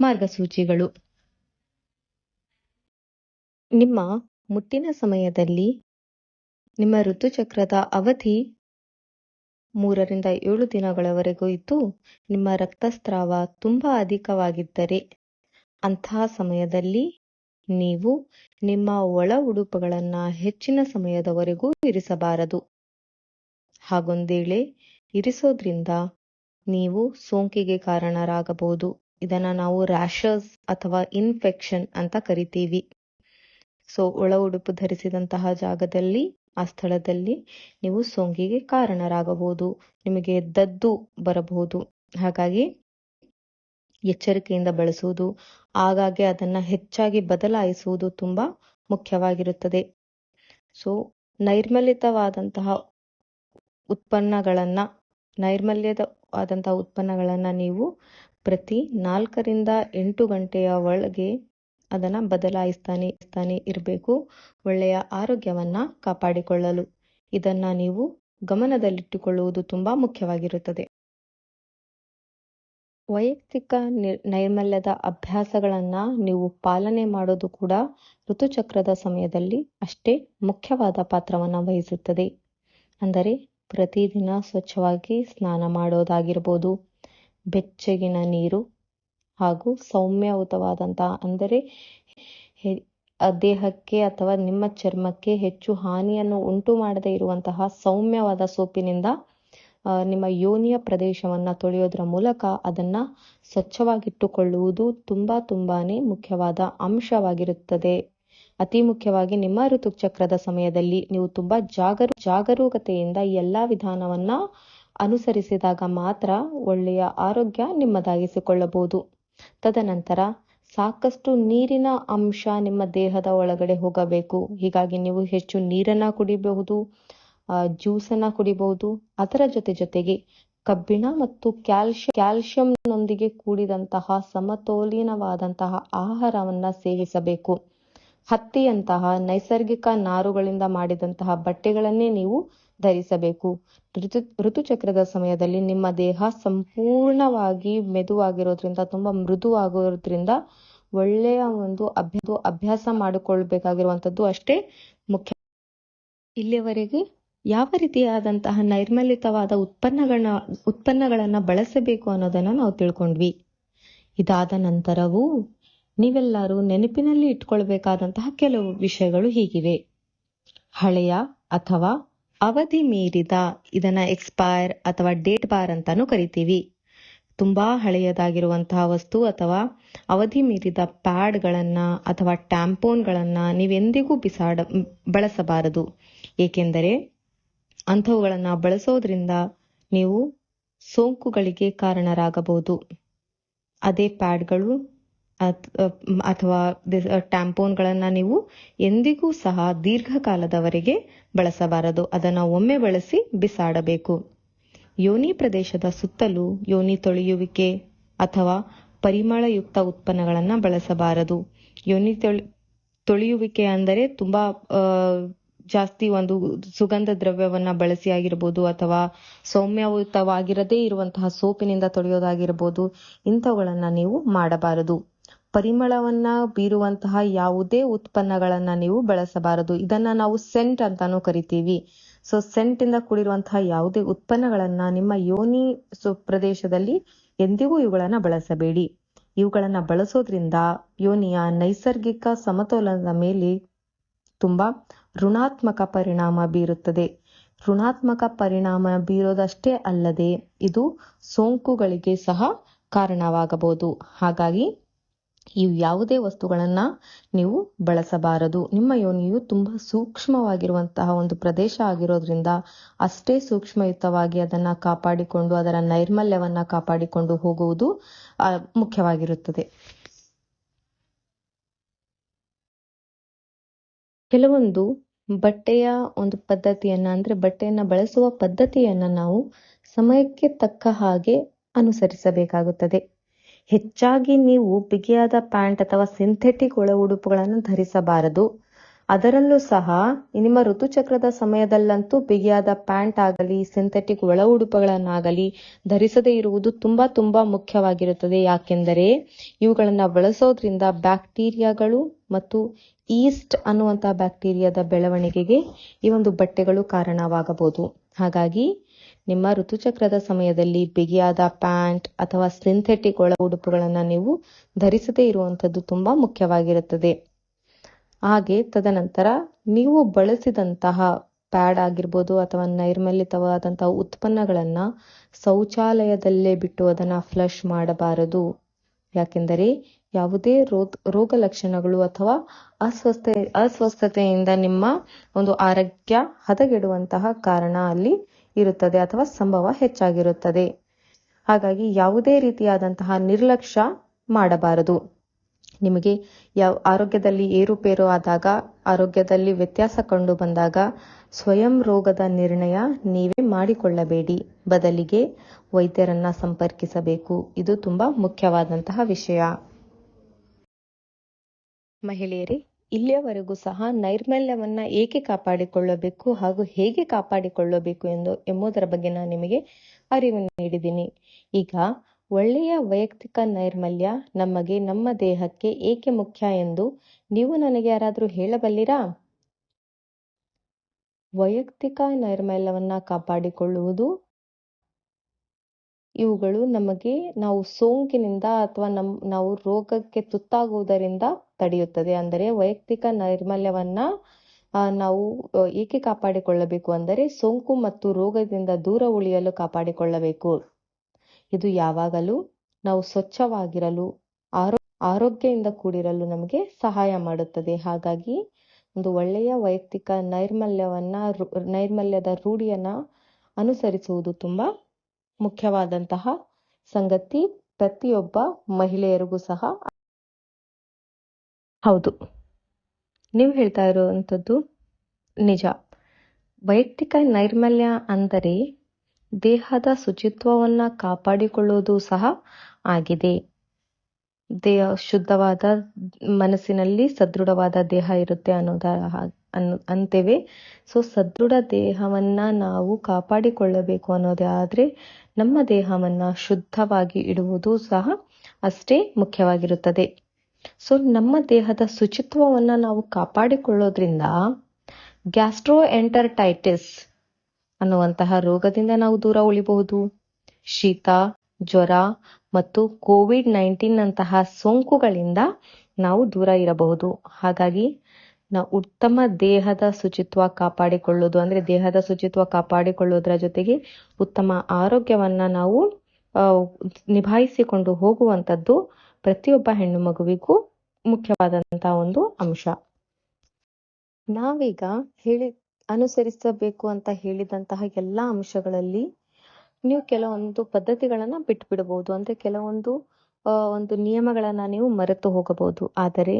ಮಾರ್ಗಸೂಚಿಗಳು. ನಿಮ್ಮ ಮುಟ್ಟಿನ ಸಮಯದಲ್ಲಿ ನಿಮ್ಮ ಋತುಚಕ್ರದ ಅವಧಿ ಮೂರರಿಂದ ಏಳು ದಿನಗಳವರೆಗೂ ಇದ್ದು, ನಿಮ್ಮ ರಕ್ತಸ್ರಾವ ತುಂಬಾ ಅಧಿಕವಾಗಿದ್ದರೆ ಅಂತಹ ಸಮಯದಲ್ಲಿ ನೀವು ನಿಮ್ಮ ಒಳ ಉಡುಪುಗಳನ್ನ ಹೆಚ್ಚಿನ ಸಮಯದವರೆಗೂ ಇರಿಸಬಾರದು. ಹಾಗೊಂದೇಳೆ ಇರಿಸೋದ್ರಿಂದ ನೀವು ಸೋಂಕಿಗೆ ಕಾರಣರಾಗಬಹುದು. ಇದನ್ನ ನಾವು ರ್ಯಾಷಸ್ ಅಥವಾ ಇನ್ಫೆಕ್ಷನ್ ಅಂತ ಕರಿತೀವಿ. ಸೊ, ಒಳ ಉಡುಪು ಧರಿಸಿದಂತಹ ಜಾಗದಲ್ಲಿ, ಆ ಸ್ಥಳದಲ್ಲಿ ನೀವು ಸೋಂಕಿಗೆ ಕಾರಣರಾಗಬಹುದು. ನಿಮಗೆ ದದ್ದು ಬರಬಹುದು. ಹಾಗಾಗಿ ಎಚ್ಚರಿಕೆಯಿಂದ ಬಳಸುವುದು ಆಗಾಗ್ಗೆ ಅದನ್ನ ಹೆಚ್ಚಾಗಿ ಬದಲಾಯಿಸುವುದು ತುಂಬಾ ಮುಖ್ಯವಾಗಿರುತ್ತದೆ. ಸೊ ನೈರ್ಮಲ್ಯತವಾದಂತಹ ಉತ್ಪನ್ನಗಳನ್ನ ನೈರ್ಮಲ್ಯವಾದಂತಹ ಉತ್ಪನ್ನಗಳನ್ನ ನೀವು ಪ್ರತಿ ನಾಲ್ಕರಿಂದ ಎಂಟು ಗಂಟೆಯ ಒಳಗೆ ಅದನ್ನ ಬದಲಾಯಿಸ್ತಾನೆ ಇರ್ತಾನೆ ಇರಬೇಕು. ಒಳ್ಳೆಯ ಆರೋಗ್ಯವನ್ನ ಕಾಪಾಡಿಕೊಳ್ಳಲು. ಇದನ್ನ ನೀವು ಗಮನದಲ್ಲಿಟ್ಟುಕೊಳ್ಳುವುದು ತುಂಬಾ ಮುಖ್ಯವಾಗಿರುತ್ತದೆ. ವೈಯಕ್ತಿಕ ನೈರ್ಮಲ್ಯದ ಅಭ್ಯಾಸಗಳನ್ನ ನೀವು ಪಾಲನೆ ಮಾಡೋದು ಕೂಡ ಋತುಚಕ್ರದ ಸಮಯದಲ್ಲಿ ಅಷ್ಟೇ ಮುಖ್ಯವಾದ ಪಾತ್ರವನ್ನು ವಹಿಸುತ್ತದೆ. ಅಂದರೆ ಪ್ರತಿದಿನ ಸ್ವಚ್ಛವಾಗಿ ಸ್ನಾನ ಮಾಡೋದಾಗಿರ್ಬೋದು, ಬೆಚ್ಚಗಿನ ನೀರು ಹಾಗೂ ಸೌಮ್ಯಯುತವಾದಂತಹ ಅಂದರೆ ದೇಹಕ್ಕೆ ಅಥವಾ ನಿಮ್ಮ ಚರ್ಮಕ್ಕೆ ಹೆಚ್ಚು ಹಾನಿಯನ್ನು ಉಂಟು ಮಾಡದೇ ಇರುವಂತಹ ಸೌಮ್ಯವಾದ ಸೋಪಿನಿಂದ ನಿಮ್ಮ ಯೋನಿಯ ಪ್ರದೇಶವನ್ನು ತೊಳೆಯೋದ್ರ ಮೂಲಕ ಅದನ್ನ ಸ್ವಚ್ಛವಾಗಿಟ್ಟುಕೊಳ್ಳುವುದು ತುಂಬಾ ತುಂಬಾನೇ ಮುಖ್ಯವಾದ ಅಂಶವಾಗಿರುತ್ತದೆ. ಅತಿ ಮುಖ್ಯವಾಗಿ ನಿಮ್ಮ ಋತುಚಕ್ರದ ಸಮಯದಲ್ಲಿ ನೀವು ತುಂಬಾ ಜಾಗರು, ಜಾಗರೂಕತೆಯಿಂದ ಎಲ್ಲಾ ವಿಧಾನವನ್ನ ಅನುಸರಿಸಿದಾಗ ಮಾತ್ರ ಒಳ್ಳೆಯ ಆರೋಗ್ಯ ನಿಮ್ಮದಾಗಿಸಿಕೊಳ್ಳಬಹುದು. ತದನಂತರ ಸಾಕಷ್ಟು ನೀರಿನ ಅಂಶ ನಿಮ್ಮ ದೇಹದ ಒಳಗಡೆ ಹೋಗಬೇಕು. ಹೀಗಾಗಿ ನೀವು ಹೆಚ್ಚು ನೀರನ್ನ ಕುಡಿಬಹುದು. ಜ್ಯೂಸನ್ನ ಕುಡಿಬಹುದು ಅದರ ಜೊತೆ ಜೊತೆಗೆ ಕಬ್ಬಿಣ ಮತ್ತು ಕ್ಯಾಲ್ಶಿಯಂ ಕ್ಯಾಲ್ಶಿಯಂನೊಂದಿಗೆ ಕೂಡಿದಂತಹ ಸಮತೋಲಿನವಾದಂತಹ ಆಹಾರವನ್ನ ಸೇವಿಸಬೇಕು. ಹತ್ತಿಯಂತಹ ನೈಸರ್ಗಿಕ ನಾರುಗಳಿಂದ ಮಾಡಿದಂತಹ ಬಟ್ಟೆಗಳನ್ನೇ ನೀವು ಧರಿಸಬೇಕು. ಋತು, ಋತುಚಕ್ರದ ಸಮಯದಲ್ಲಿ ನಿಮ್ಮ ದೇಹ ಸಂಪೂರ್ಣವಾಗಿ ಮೆದುವಾಗಿರೋದ್ರಿಂದ ತುಂಬಾ ಮೃದುವಾಗಿರೋದ್ರಿಂದ ಒಳ್ಳೆಯ ಒಂದು ಅಭ್ಯ ಅಭ್ಯಾಸ ಮಾಡಿಕೊಳ್ಬೇಕಾಗಿರುವಂತದ್ದು ಅಷ್ಟೇ ಮುಖ್ಯ. ಇಲ್ಲಿಯವರೆಗೆ ಯಾವ ರೀತಿಯಾದಂತಹ ನೈರ್ಮಲ್ಯತವಾದ ಉತ್ಪನ್ನಗಳನ್ನ ಉತ್ಪನ್ನಗಳನ್ನ ಬಳಸಬೇಕು ಅನ್ನೋದನ್ನ ನಾವು ತಿಳ್ಕೊಂಡ್ವಿ. ಇದಾದ ನಂತರವೂ ನೀವೆಲ್ಲರೂ ನೆನಪಿನಲ್ಲಿ ಇಟ್ಕೊಳ್ಬೇಕಾದಂತಹ ಕೆಲವು ವಿಷಯಗಳು ಹೀಗಿವೆ. ಹಳೆಯ ಅಥವಾ ಅವಧಿ ಮೀರಿದ, ಇದನ್ನ ಎಕ್ಸ್ಪೈರ್ ಅಥವಾ ಡೇಟ್ ಬಾರ್ ಅಂತಾನು ಕರಿತೀವಿ. ತುಂಬಾ ಹಳೆಯದಾಗಿರುವಂತಹ ವಸ್ತು ಅಥವಾ ಅವಧಿ ಮೀರಿದ ಪ್ಯಾಡ್ಗಳನ್ನ ಅಥವಾ ಟ್ಯಾಂಪೋನ್ಗಳನ್ನ ನೀವೆಂದಿಗೂ ಬಿಸಾಡ, ಬಳಸಬಾರದು. ಏಕೆಂದರೆ ಅಂಥವುಗಳನ್ನ ಬಳಸೋದ್ರಿಂದ ನೀವು ಸೋಂಕುಗಳಿಗೆ ಕಾರಣರಾಗಬಹುದು. ಅದೇ ಪ್ಯಾಡ್ಗಳು ಅಥವಾ ಟ್ಯಾಂಪೋನ್ಗಳನ್ನು ನೀವು ಎಂದಿಗೂ ಸಹ ದೀರ್ಘಕಾಲದವರೆಗೆ ಬಳಸಬಾರದು. ಅದನ್ನು ಒಮ್ಮೆ ಬಳಸಿ ಬಿಸಾಡಬೇಕು. ಯೋನಿ ಪ್ರದೇಶದ ಸುತ್ತಲೂ ಯೋನಿ ತೊಳೆಯುವಿಕೆ ಅಥವಾ ಪರಿಮಳಯುಕ್ತ ಉತ್ಪನ್ನಗಳನ್ನು ಬಳಸಬಾರದು. ಯೋನಿ ತೊಳೆಯುವಿಕೆ ಅಂದರೆ ತುಂಬಾ ಜಾಸ್ತಿ ಒಂದು ಸುಗಂಧ ದ್ರವ್ಯವನ್ನ ಬಳಸಿ ಆಗಿರ್ಬೋದು ಅಥವಾ ಸೌಮ್ಯಯುತವಾಗಿರದೇ ಇರುವಂತಹ ಸೋಪಿನಿಂದ ತೊಳೆಯೋದಾಗಿರ್ಬೋದು ಇಂಥವುಗಳನ್ನ ನೀವು ಮಾಡಬಾರದು. ಪರಿಮಳವನ್ನ ಬೀರುವಂತಹ ಯಾವುದೇ ಉತ್ಪನ್ನಗಳನ್ನ ನೀವು ಬಳಸಬಾರದು. ಇದನ್ನ ನಾವು ಸೆಂಟ್ ಅಂತಾನೂ ಕರಿತೀವಿ. ಸೊ ಸೆಂಟ್ ಇಂದ ಕೂಡಿರುವಂತಹ ಯಾವುದೇ ಉತ್ಪನ್ನಗಳನ್ನ ನಿಮ್ಮ ಯೋನಿ ಪ್ರದೇಶದಲ್ಲಿ ಎಂದಿಗೂ ಇವುಗಳನ್ನ ಬಳಸಬೇಡಿ. ಇವುಗಳನ್ನ ಬಳಸೋದ್ರಿಂದ ಯೋನಿಯ ನೈಸರ್ಗಿಕ ಸಮತೋಲನದ ಮೇಲೆ ತುಂಬಾ ಋಣಾತ್ಮಕ ಪರಿಣಾಮ ಬೀರುತ್ತದೆ. ಋಣಾತ್ಮಕ ಪರಿಣಾಮ ಬೀರೋದಷ್ಟೇ ಅಲ್ಲದೆ ಇದು ಸೋಂಕುಗಳಿಗೆ ಸಹ ಕಾರಣವಾಗಬಹುದು. ಹಾಗಾಗಿ ಇವು ಯಾವುದೇ ವಸ್ತುಗಳನ್ನ ನೀವು ಬಳಸಬಾರದು. ನಿಮ್ಮ ಯೋನಿಯು ತುಂಬಾ ಸೂಕ್ಷ್ಮವಾಗಿರುವಂತಹ ಒಂದು ಪ್ರದೇಶ ಆಗಿರೋದ್ರಿಂದ ಅಷ್ಟೇ ಸೂಕ್ಷ್ಮಯುತವಾಗಿ ಅದನ್ನ ಕಾಪಾಡಿಕೊಂಡು, ಅದರ ನೈರ್ಮಲ್ಯವನ್ನ ಕಾಪಾಡಿಕೊಂಡು ಹೋಗುವುದು ಮುಖ್ಯವಾಗಿರುತ್ತದೆ. ಕೆಲವೊಂದು ಬಟ್ಟೆಯ ಒಂದು ಪದ್ಧತಿಯನ್ನ ಅಂದ್ರೆ ಬಟ್ಟೆಯನ್ನ ಬಳಸುವ ಪದ್ಧತಿಯನ್ನ ನಾವು ಸಮಯಕ್ಕೆ ತಕ್ಕ ಹಾಗೆ ಅನುಸರಿಸಬೇಕಾಗುತ್ತದೆ. ಹೆಚ್ಚಾಗಿ ನೀವು ಬಿಗಿಯಾದ ಪ್ಯಾಂಟ್ ಅಥವಾ ಸಿಂಥೆಟಿಕ್ ಒಳ ಉಡುಪುಗಳನ್ನು ಧರಿಸಬಾರದು. ಅದರಲ್ಲೂ ಸಹ, ನಿಮ್ಮ ಋತುಚಕ್ರದ ಸಮಯದಲ್ಲಂತೂ ಬಿಗಿಯಾದ ಪ್ಯಾಂಟ್ ಆಗಲಿ, ಸಿಂಥೆಟಿಕ್ ಒಳ ಉಡುಪುಗಳನ್ನಾಗಲಿ ಧರಿಸದೇ ಇರುವುದು ತುಂಬಾ ತುಂಬಾ ಮುಖ್ಯವಾಗಿರುತ್ತದೆ. ಯಾಕೆಂದರೆ, ಇವುಗಳನ್ನು ಬಳಸೋದ್ರಿಂದ ಬ್ಯಾಕ್ಟೀರಿಯಾಗಳು ಮತ್ತು ಈಸ್ಟ್ ಅನ್ನುವಂತಹ ಬ್ಯಾಕ್ಟೀರಿಯಾದ ಬೆಳವಣಿಗೆಗೆ ಈ ಒಂದು ಬಟ್ಟೆಗಳು ಕಾರಣವಾಗಬಹುದು. ಹಾಗಾಗಿ, ನಿಮ್ಮ ಋತುಚಕ್ರದ ಸಮಯದಲ್ಲಿ ಬಿಗಿಯಾದ ಪ್ಯಾಂಟ್ ಅಥವಾ ಸಿಂಥೆಟಿಕ್ ಒಳ ಉಡುಪುಗಳನ್ನು ನೀವು ಧರಿಸದೇ ಇರುವಂಥದ್ದು ತುಂಬಾ ಮುಖ್ಯವಾಗಿರುತ್ತದೆ. ಹಾಗೆ ತದನಂತರ ನೀವು ಬಳಸಿದಂತಹ ಪ್ಯಾಡ್ ಆಗಿರ್ಬೋದು ಅಥವಾ ನೈರ್ಮಲ್ಯತವಾದಂತಹ ಉತ್ಪನ್ನಗಳನ್ನು ಶೌಚಾಲಯದಲ್ಲೇ ಬಿಟ್ಟು ಅದನ್ನು ಫ್ಲಶ್ ಮಾಡಬಾರದು. ಯಾಕೆಂದರೆ ಯಾವುದೇ ರೋಗ ಲಕ್ಷಣಗಳು ಅಥವಾ ಅಸ್ವಸ್ಥ, ಅಸ್ವಸ್ಥತೆಯಿಂದ ನಿಮ್ಮ ಒಂದು ಆರೋಗ್ಯ ಹದಗೆಡುವಂತಹ ಕಾರಣ ಅಲ್ಲಿ ಇರುತ್ತದೆ ಅಥವಾ ಸಂಭವ ಹೆಚ್ಚಾಗಿರುತ್ತದೆ. ಹಾಗಾಗಿ ಯಾವುದೇ ರೀತಿಯಾದಂತಹ ನಿರ್ಲಕ್ಷ್ಯ ಮಾಡಬಾರದು. ನಿಮಗೆ ಯಾವ ಆರೋಗ್ಯದಲ್ಲಿ ಏರುಪೇರು ಆದಾಗ, ಆರೋಗ್ಯದಲ್ಲಿ ವ್ಯತ್ಯಾಸ ಕಂಡು ಬಂದಾಗ ಸ್ವಯಂ ರೋಗದ ನಿರ್ಣಯ ನೀವೇ ಮಾಡಿಕೊಳ್ಳಬೇಡಿ. ಬದಲಿಗೆ ವೈದ್ಯರನ್ನ ಸಂಪರ್ಕಿಸಬೇಕು. ಇದು ತುಂಬಾ ಮುಖ್ಯವಾದಂತಹ ವಿಷಯ. ಮಹಿಳೆಯರೇ, ಇಲ್ಲಿಯವರೆಗೂ ಸಹ ನೈರ್ಮಲ್ಯವನ್ನ ಏಕೆ ಕಾಪಾಡಿಕೊಳ್ಳಬೇಕು ಹಾಗೂ ಹೇಗೆ ಕಾಪಾಡಿಕೊಳ್ಳಬೇಕು ಎಂದು, ಎಂಬುದರ ಬಗ್ಗೆ ನಾನು ನಿಮಗೆ ಅರಿವು ನೀಡಿದ್ದೀನಿ. ಈಗ ಒಳ್ಳೆಯ ವೈಯಕ್ತಿಕ ನೈರ್ಮಲ್ಯ ನಮಗೆ ನಮ್ಮ ದೇಹಕ್ಕೆ ಏಕೆ ಮುಖ್ಯ ಎಂದು ನೀವು ನನಗೆ ಯಾರಾದರೂ ಹೇಳಬಲ್ಲಿರಾ? ವೈಯಕ್ತಿಕ ನೈರ್ಮಲ್ಯವನ್ನು ಕಾಪಾಡಿಕೊಳ್ಳುವುದು? ಇವುಗಳು ನಮಗೆ ನಾವು ಸೋಂಕಿನಿಂದ ಅಥವಾ ನಮ್, ನಾವು ರೋಗಕ್ಕೆ ತುತ್ತಾಗುವುದರಿಂದ ತಡೆಯುತ್ತದೆ. ಅಂದರೆ ವೈಯಕ್ತಿಕ ನೈರ್ಮಲ್ಯವನ್ನು ನಾವು ಏಕೆ ಕಾಪಾಡಿಕೊಳ್ಳಬೇಕು ಅಂದರೆ ಸೋಂಕು ಮತ್ತು ರೋಗದಿಂದ ದೂರ ಉಳಿಯಲು ಕಾಪಾಡಿಕೊಳ್ಳಬೇಕು. ಇದು ಯಾವಾಗಲೂ ನಾವು ಸ್ವಚ್ಛವಾಗಿರಲು, ಆರೋ, ಆರೋಗ್ಯದಿಂದ ಕೂಡಿರಲು ನಮಗೆ ಸಹಾಯ ಮಾಡುತ್ತದೆ. ಹಾಗಾಗಿ ಒಂದು ಒಳ್ಳೆಯ ವೈಯಕ್ತಿಕ ನೈರ್ಮಲ್ಯವನ್ನ ನೈರ್ಮಲ್ಯದ ರೂಢಿಯನ್ನ ಅನುಸರಿಸುವುದು ತುಂಬಾ ಮುಖ್ಯವಾದಂತಹ ಸಂಗತಿ. ಪ್ರತಿಯೊಬ್ಬ ಮಹಿಳೆಯರಿಗೂ ಸಹ. ಹೌದು. ನೀವು ಹೇಳ್ತಾ ಇರುವಂಥದ್ದು ನಿಜ. ವೈಯಕ್ತಿಕ ನೈರ್ಮಲ್ಯ ಅಂದರೆ ದೇಹದ ಶುಚಿತ್ವವನ್ನ ಕಾಪಾಡಿಕೊಳ್ಳುವುದು ಸಹ ಆಗಿದೆ. ದೇಹ ಶುದ್ಧವಾದ ಮನಸ್ಸಿನಲ್ಲಿ ಸದೃಢವಾದ ದೇಹ ಇರುತ್ತೆ ಅನ್ನೋದ ಅನ್ನು ಅಂತೇವೆ. ಸೊ ಸದೃಢ ದೇಹವನ್ನ ನಾವು ಕಾಪಾಡಿಕೊಳ್ಳಬೇಕು ಅನ್ನೋದೇ ಆದ್ರೆ ನಮ್ಮ ದೇಹವನ್ನ ಶುದ್ಧವಾಗಿ ಇಡುವುದು ಸಹ ಅಷ್ಟೇ ಮುಖ್ಯವಾಗಿರುತ್ತದೆ. ಸೊ ನಮ್ಮ ದೇಹದ ಶುಚಿತ್ವವನ್ನ ನಾವು ಕಾಪಾಡಿಕೊಳ್ಳೋದ್ರಿಂದ ಗ್ಯಾಸ್ಟ್ರೋ ಎಂಟರ್ಟೈಟಿಸ್ ಅನ್ನುವಂತಹ ರೋಗದಿಂದ ನಾವು ದೂರ ಉಳಿಬಹುದು. ಶೀತ, ಜ್ವರ ಮತ್ತು ಕೋವಿಡ್ ನೈನ್ಟೀನ್ ಅಂತಹ ಸೋಂಕುಗಳಿಂದ ನಾವು ದೂರ ಇರಬಹುದು. ಹಾಗಾಗಿ ನಾವು ಉತ್ತಮ ದೇಹದ ಶುಚಿತ್ವ ಕಾಪಾಡಿಕೊಳ್ಳೋದು ಅಂದ್ರೆ ದೇಹದ ಶುಚಿತ್ವ ಕಾಪಾಡಿಕೊಳ್ಳೋದ್ರ ಜೊತೆಗೆ ಉತ್ತಮ ಆರೋಗ್ಯವನ್ನ ನಾವು ನಿಭಾಯಿಸಿಕೊಂಡು ಹೋಗುವಂಥದ್ದು ಪ್ರತಿಯೊಬ್ಬ ಹೆಣ್ಣು ಮಗುವಿಗೂ ಮುಖ್ಯವಾದಂತಹ ಒಂದು ಅಂಶ. ನಾವೀಗ ಹೇಳಿ ಅನುಸರಿಸಬೇಕು ಅಂತ ಹೇಳಿದಂತಹ ಎಲ್ಲಾ ಅಂಶಗಳಲ್ಲಿ ನೀವು ಕೆಲವೊಂದು ಪದ್ಧತಿಗಳನ್ನ ಬಿಟ್ಬಿಡಬಹುದು ಅಂದ್ರೆ ಕೆಲವೊಂದು ಒಂದು ನಿಯಮಗಳನ್ನ ನೀವು ಮರೆತು ಹೋಗಬಹುದು. ಆದರೆ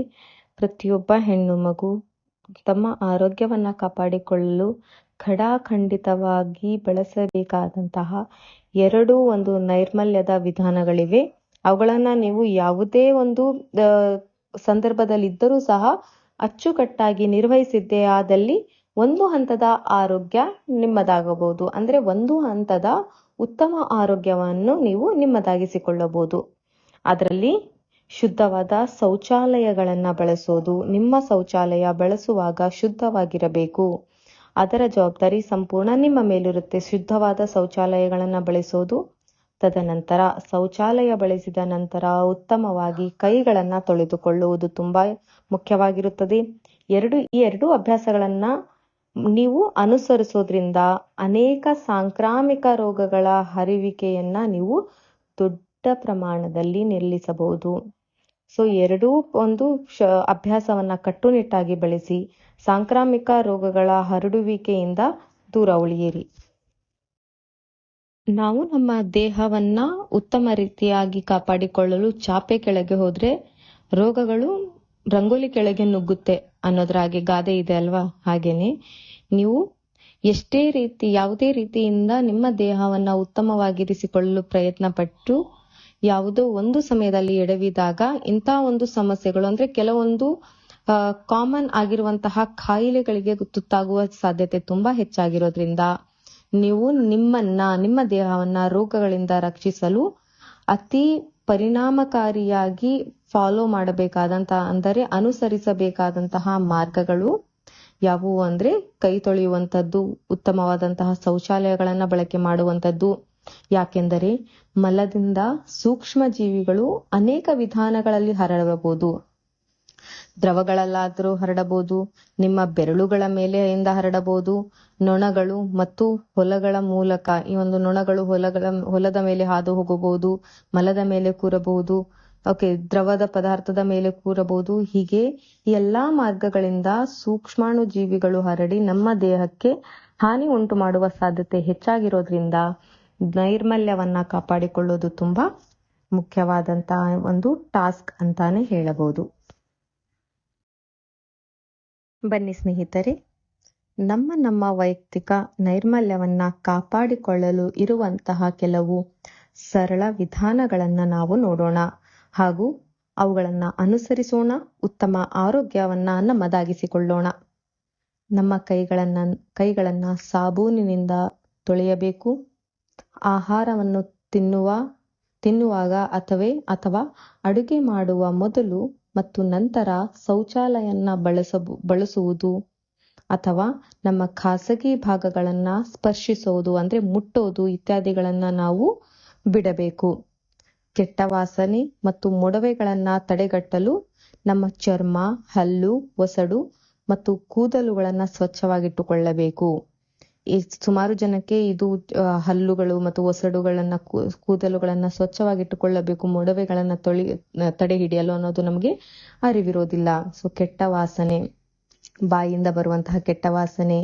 ಪ್ರತಿಯೊಬ್ಬ ಹೆಣ್ಣು ಮಗು ತಮ್ಮ ಆರೋಗ್ಯವನ್ನ ಕಾಪಾಡಿಕೊಳ್ಳಲು ಖಡಾಖಂಡಿತವಾಗಿ ಬಳಸಬೇಕಾದಂತಹ ಎರಡು ಒಂದು ನೈರ್ಮಲ್ಯದ ವಿಧಾನಗಳಿವೆ. ಅವುಗಳನ್ನ ನೀವು ಯಾವುದೇ ಒಂದು ಸಂದರ್ಭದಲ್ಲಿ ಇದ್ದರೂ ಸಹ ಅಚ್ಚುಕಟ್ಟಾಗಿ ನಿರ್ವಹಿಸಿದ್ದೇ ಆದಲ್ಲಿ ಒಂದು ಹಂತದ ಆರೋಗ್ಯ ನಿಮ್ಮದಾಗಬಹುದು. ಅಂದ್ರೆ ಒಂದು ಹಂತದ ಉತ್ತಮ ಆರೋಗ್ಯವನ್ನು ನೀವು ನಿಮ್ಮದಾಗಿಸಿಕೊಳ್ಳಬಹುದು. ಅದರಲ್ಲಿ ಶುದ್ಧವಾದ ಶೌಚಾಲಯಗಳನ್ನ ಬಳಸೋದು, ನಿಮ್ಮ ಶೌಚಾಲಯ ಬಳಸುವಾಗ ಶುದ್ಧವಾಗಿರಬೇಕು. ಅದರ ಜವಾಬ್ದಾರಿ ಸಂಪೂರ್ಣ ನಿಮ್ಮ ಮೇಲಿರುತ್ತೆ. ಶುದ್ಧವಾದ ಶೌಚಾಲಯಗಳನ್ನ ಬಳಸೋದು, ತದನಂತರ ಶೌಚಾಲಯ ಬಳಸಿದ ನಂತರ ಉತ್ತಮವಾಗಿ ಕೈಗಳನ್ನ ತೊಳೆದುಕೊಳ್ಳುವುದು ತುಂಬಾ ಮುಖ್ಯವಾಗಿರುತ್ತದೆ. ಎರಡು, ಈ ಎರಡು ಅಭ್ಯಾಸಗಳನ್ನ ನೀವು ಅನುಸರಿಸೋದ್ರಿಂದ ಅನೇಕ ಸಾಂಕ್ರಾಮಿಕ ರೋಗಗಳ ಹರಿವಿಕೆಯನ್ನ ನೀವು ದೊಡ್ಡ ಪ್ರಮಾಣದಲ್ಲಿ ನಿಲ್ಲಿಸಬಹುದು. ಸೊ ಎರಡೂ ಒಂದು ಅಭ್ಯಾಸವನ್ನ ಕಟ್ಟುನಿಟ್ಟಾಗಿ ಬಳಸಿ ಸಾಂಕ್ರಾಮಿಕ ರೋಗಗಳ ಹರಡುವಿಕೆಯಿಂದ ದೂರ ಉಳಿಯಿರಿ. ನಾವು ನಮ್ಮ ದೇಹವನ್ನ ಉತ್ತಮ ರೀತಿಯಾಗಿ ಕಾಪಾಡಿಕೊಳ್ಳಲು ಚಾಪೆ ಕೆಳಗೆ ಹೋದ್ರೆ ರೋಗಗಳು ರಂಗೋಲಿ ಕೆಳಗೆ ನುಗ್ಗುತ್ತೆ ಅನ್ನೋದ್ರ ಹಾಗೆ ಗಾದೆ ಇದೆ ಅಲ್ವಾ? ಹಾಗೇನೆ ನೀವು ಎಷ್ಟೇ ರೀತಿ, ಯಾವುದೇ ರೀತಿಯಿಂದ ನಿಮ್ಮ ದೇಹವನ್ನ ಉತ್ತಮವಾಗಿರಿಸಿಕೊಳ್ಳಲು ಪ್ರಯತ್ನ ಪಟ್ಟು ಯಾವುದೋ ಒಂದು ಸಮಯದಲ್ಲಿ ಎಡವಿದಾಗ ಇಂತಹ ಒಂದು ಸಮಸ್ಯೆಗಳು ಅಂದ್ರೆ ಕೆಲವೊಂದು ಕಾಮನ್ ಆಗಿರುವಂತಹ ಕಾಯಿಲೆಗಳಿಗೆ ತುತ್ತಾಗುವ ಸಾಧ್ಯತೆ ತುಂಬಾ ಹೆಚ್ಚಾಗಿರೋದ್ರಿಂದ ನೀವು ನಿಮ್ಮನ್ನ, ನಿಮ್ಮ ದೇಹವನ್ನ ರೋಗಗಳಿಂದ ರಕ್ಷಿಸಲು ಅತಿ ಪರಿಣಾಮಕಾರಿಯಾಗಿ ಫಾಲೋ ಮಾಡಬೇಕಾದಂತಹ ಅಂದರೆ ಅನುಸರಿಸಬೇಕಾದಂತಹ ಮಾರ್ಗಗಳು ಯಾವುವು ಅಂದ್ರೆ ಕೈ ತೊಳೆಯುವಂಥದ್ದು, ಉತ್ತಮವಾದಂತಹ ಶೌಚಾಲಯಗಳನ್ನ ಬಳಕೆ ಮಾಡುವಂತದ್ದು ಯಾಕೆಂದರೆ ಮಲದಿಂದ ಸೂಕ್ಷ್ಮ ಜೀವಿಗಳು ಅನೇಕ ವಿಧಾನಗಳಲ್ಲಿ ಹರಡಬಹುದು. ದ್ರವಗಳಲ್ಲಾದರೂ ಹರಡಬಹುದು, ನಿಮ್ಮ ಬೆರಳುಗಳ ಮೇಲೆಯಿಂದ ಹರಡಬಹುದು, ನೊಣಗಳು ಮತ್ತು ಹೊಲಗಳ ಮೂಲಕ, ಈ ಒಂದು ನೊಣಗಳು ಹೊಲಗಳ, ಹೊಲದ ಮೇಲೆ ಹಾದು ಹೋಗಬಹುದು, ಮಲದ ಮೇಲೆ ಕೂರಬಹುದು ಓಕೆ ದ್ರವದ ಪದಾರ್ಥದ ಮೇಲೆ ಕೂರಬಹುದು, ಹೀಗೆ ಎಲ್ಲಾ ಮಾರ್ಗಗಳಿಂದ ಸೂಕ್ಷ್ಮಾಣು ಜೀವಿಗಳು ಹರಡಿ ನಮ್ಮ ದೇಹಕ್ಕೆ ಹಾನಿ ಉಂಟು ಮಾಡುವ ಸಾಧ್ಯತೆ ಹೆಚ್ಚಾಗಿರೋದ್ರಿಂದ ನೈರ್ಮಲ್ಯವನ್ನ ಕಾಪಾಡಿಕೊಳ್ಳೋದು ತುಂಬಾ ಮುಖ್ಯವಾದಂತಹ ಒಂದು ಟಾಸ್ಕ್ ಅಂತಾನೆ ಹೇಳಬಹುದು. ಬನ್ನಿ ಸ್ನೇಹಿತರೆ, ನಮ್ಮ ನಮ್ಮ ವೈಯಕ್ತಿಕ ನೈರ್ಮಲ್ಯವನ್ನ ಕಾಪಾಡಿಕೊಳ್ಳಲು ಇರುವಂತಹ ಕೆಲವು ಸರಳ ವಿಧಾನಗಳನ್ನ ನಾವು ನೋಡೋಣ ಹಾಗೂ ಅವುಗಳನ್ನ ಅನುಸರಿಸೋಣ, ಉತ್ತಮ ಆರೋಗ್ಯವನ್ನ ನಮ್ಮದಾಗಿಸಿಕೊಳ್ಳೋಣ. ನಮ್ಮ ಕೈಗಳನ್ನ ಕೈಗಳನ್ನ ಸಾಬೂನಿನಿಂದ ತೊಳೆಯಬೇಕು. ಆಹಾರವನ್ನು ತಿನ್ನುವ, ತಿನ್ನುವಾಗ ಅಥವಾ ಅಥವಾ ಅಡುಗೆ ಮಾಡುವ ಮೊದಲು ಮತ್ತು ನಂತರ ಶೌಚಾಲಯನ್ನ ಬಳಸ ಬಳಸುವುದು ಅಥವಾ ನಮ್ಮ ಖಾಸಗಿ ಭಾಗಗಳನ್ನ ಸ್ಪರ್ಶಿಸೋದು, ಅಂದ್ರೆ ಮುಟ್ಟೋದು ಇತ್ಯಾದಿಗಳನ್ನ ನಾವು ಬಿಡಬೇಕು. ಕೆಟ್ಟ ವಾಸನೆ ಮತ್ತು ಮೊಡವೆಗಳನ್ನ ತಡೆಗಟ್ಟಲು ನಮ್ಮ ಚರ್ಮ, ಹಲ್ಲು, ಒಸಡು ಮತ್ತು ಕೂದಲುಗಳನ್ನ ಸ್ವಚ್ಛವಾಗಿಟ್ಟುಕೊಳ್ಳಬೇಕು. ಈ ಸುಮಾರು ಜನಕ್ಕೆ ಇದು ಹಲ್ಲುಗಳು ಮತ್ತು ಒಸಡುಗಳನ್ನ ಕೂದಲುಗಳನ್ನ ಸ್ವಚ್ಛವಾಗಿಟ್ಟುಕೊಳ್ಳಬೇಕು, ಮೊಡವೆಗಳನ್ನ ತೊಳಿ ತಡೆ ಹಿಡಿಯಲು ಅನ್ನೋದು ನಮಗೆ ಅರಿವಿರೋದಿಲ್ಲ. ಸೊ ಕೆಟ್ಟ ವಾಸನೆ ಬಾಯಿಯಿಂದ ಬರುವಂತಹ ಕೆಟ್ಟ ವಾಸನೆ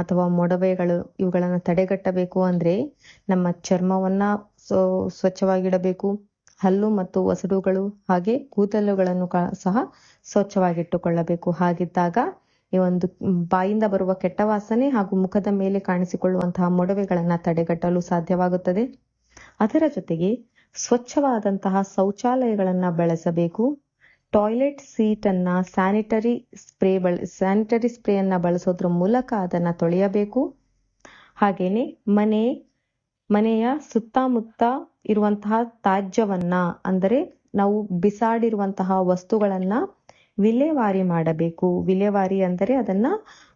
ಅಥವಾ ಮೊಡವೆಗಳು ಇವುಗಳನ್ನ ತಡೆಗಟ್ಟಬೇಕು ಅಂದ್ರೆ ನಮ್ಮ ಚರ್ಮವನ್ನ ಸ್ವಚ್ಛವಾಗಿಡಬೇಕು. ಹಲ್ಲು ಮತ್ತು ಒಸಡುಗಳು ಹಾಗೆ ಕೂದಲುಗಳನ್ನು ಸಹ ಸ್ವಚ್ಛವಾಗಿಟ್ಟುಕೊಳ್ಳಬೇಕು. ಹಾಗಿದ್ದಾಗ ಈ ಒಂದು ಬಾಯಿಂದ ಬರುವ ಕೆಟ್ಟ ವಾಸನೆ ಹಾಗೂ ಮುಖದ ಮೇಲೆ ಕಾಣಿಸಿಕೊಳ್ಳುವಂತಹ ಮೊಡವೆಗಳನ್ನ ತಡೆಗಟ್ಟಲು ಸಾಧ್ಯವಾಗುತ್ತದೆ. ಅದರ ಜೊತೆಗೆ ಸ್ವಚ್ಛವಾದಂತಹ ಶೌಚಾಲಯಗಳನ್ನ ಬಳಸಬೇಕು. ಟಾಯ್ಲೆಟ್ ಸೀಟ್ ಅನ್ನ ಸ್ಯಾನಿಟರಿ ಸ್ಪ್ರೇ ಬಳ, ಸ್ಯಾನಿಟರಿ ಸ್ಪ್ರೇ ಅನ್ನ ಬಳಸೋದ್ರ ಮೂಲಕ ಅದನ್ನ ತೊಳೆಯಬೇಕು. ಹಾಗೇನೆ ಮನೆ, ಮನೆಯ ಸುತ್ತಮುತ್ತ ಇರುವಂತಹ ತ್ಯಾಜ್ಯವನ್ನ, ಅಂದರೆ ನಾವು ಬಿಸಾಡಿರುವಂತಹ ವಸ್ತುಗಳನ್ನ ವಿಲೇವಾರಿ ಮಾಡಬೇಕು. ವಿಲೇವಾರಿ ಅಂದರೆ ಅದನ್ನ